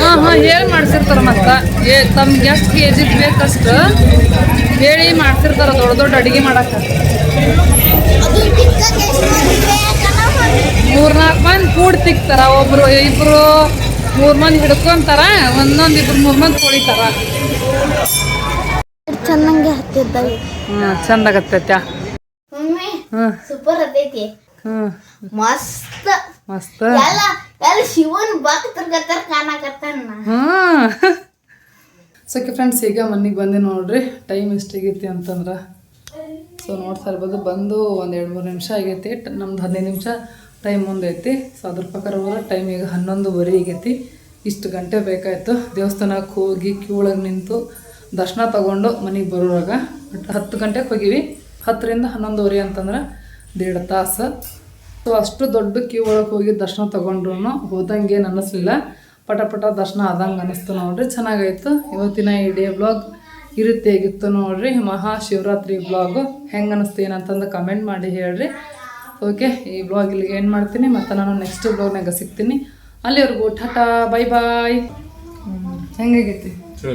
ಹಾಂ ಹಾಂ, ಹೇಳಿ ಮಾಡ್ಸಿರ್ತಾರೆ ಮತ್ತು. ಏ ತಮ್ಗೆ ಎಷ್ಟು ಕೆ ಜಿಗೆ ಬೇಕಷ್ಟು ಹೇಳಿ ಮಾಡ್ತಿರ್ತಾರೆ ದೊಡ್ಡ ದೊಡ್ಡ ಅಡುಗೆ ಮಾಡಕ್ಕೆ. ಮೂರ್ನಾಲ್ಕು ಮಂದಿ ಕೂಡಿ ತಿಕ್ತಾರ ಒಬ್ರು, ಇಬ್ರು. ಮೂರು ಮಂದಿ ಹಿಡ್ಕೊಂತಾರ ಒಂದೊಂದು ಇಬ್ರು ಮೂರು ಮಂದಿ ತೊಳಿತಾರ ಚೆನ್ನಾಗಿ ಹತ್ತಿದ್ದವು ಹ್ಞೂ ಚಂದ ಆಗತ್ತೈತ್ಯಾ ಮಮ್ಮಿ ಹ್ಞೂ ಸೂಪರ್ ಹತ್ತೈತಿ. ಹ್ಞೂ ಮಸ್ತ್. ಮಸ್ತ್. ಎಲ್ಲ ಎಲ್ಲ ಶಿವನ್ ಭಕ್ತರ ಗತರ ಕಾಣಕತ್ತಾನ ಹಾಂ ಸೋಕೆ ಫ್ರೆಂಡ್ಸ್ ಈಗ ಮನೆಗೆ ಬಂದೆ ನೋಡ್ರಿ. ಟೈಮ್ ಎಷ್ಟಾಗೈತಿ ಅಂತಂದ್ರೆ. ಸೊ ನೋಡ್ತಾ ಇರ್ಬೋದು ಬಂದು ಒಂದು ಎರಡು ಮೂರು ನಿಮಿಷ ಆಗೈತಿ. ನಮ್ದು ಹದಿನೈದು ನಿಮಿಷ. ಟೈಮ್ ಮುಂದೈತಿ. ಸೊ ಅದ್ರ ಪ್ರಕಾರ ಹೋದ್ರೆ ಟೈಮ್ ಈಗ ಹನ್ನೊಂದುವರೆ ಈಗೈತಿ ಇಷ್ಟು ಗಂಟೆ ಬೇಕಾಯಿತು. ದೇವಸ್ಥಾನಕ್ಕೆ ಹೋಗಿ ಕ್ಯೂ ಒಳಗೆ ನಿಂತು ದರ್ಶನ ತಗೊಂಡು ಮನೆಗೆ ಬರೋವಾಗ ಬಟ್ ಹತ್ತು ಗಂಟೆಗೆ ಹೋಗಿವಿ. ಹತ್ತರಿಂದ ಹನ್ನೊಂದುವರೆ ಅಂತಂದ್ರೆ ದೇಡ್ ತಾಸು. ಸೊ ಅಷ್ಟು ದೊಡ್ಡ ಕ್ಯೂ ಒಳಗೆ ಹೋಗಿ ದರ್ಶನ ತೊಗೊಂಡ್ರು ಹೋದಂಗೆ ಏನು ಅನ್ನಿಸ್ಲಿಲ್ಲ ಪಟ ಪಟ ದರ್ಶನ ಆದಂಗೆ ಅನ್ನಿಸ್ತು ನೋಡ್ರಿ. ಚೆನ್ನಾಗಾಯ್ತು. ಇವತ್ತಿನ ಈ ಬ್ಲಾಗ್ ಈ ರೀತಿ ಆಗಿತ್ತು ನೋಡ್ರಿ. ಮಹಾಶಿವರಾತ್ರಿ ಬ್ಲಾಗು ಹೆಂಗೆ ಅನ್ನಿಸ್ತು ಏನಂತಂದು ಕಮೆಂಟ್ ಮಾಡಿ ಹೇಳ್ರಿ. ಓಕೆ, ಈ ಬ್ಲಾಗ್ ಇಲ್ಲಿಗೆ ಏನು ಮಾಡ್ತೀನಿ. ಮತ್ತು ನಾನು ನೆಕ್ಸ್ಟ್ ಬ್ಲಾಗ್ನಾಗ ಸಿಗ್ತೀನಿ. ಅಲ್ಲಿವರೆಗೂ ಟಾಟಾ ಬೈ ಬಾಯ್ ಹೆಂಗಾಗೈತಿ? ಹ್ಞೂ.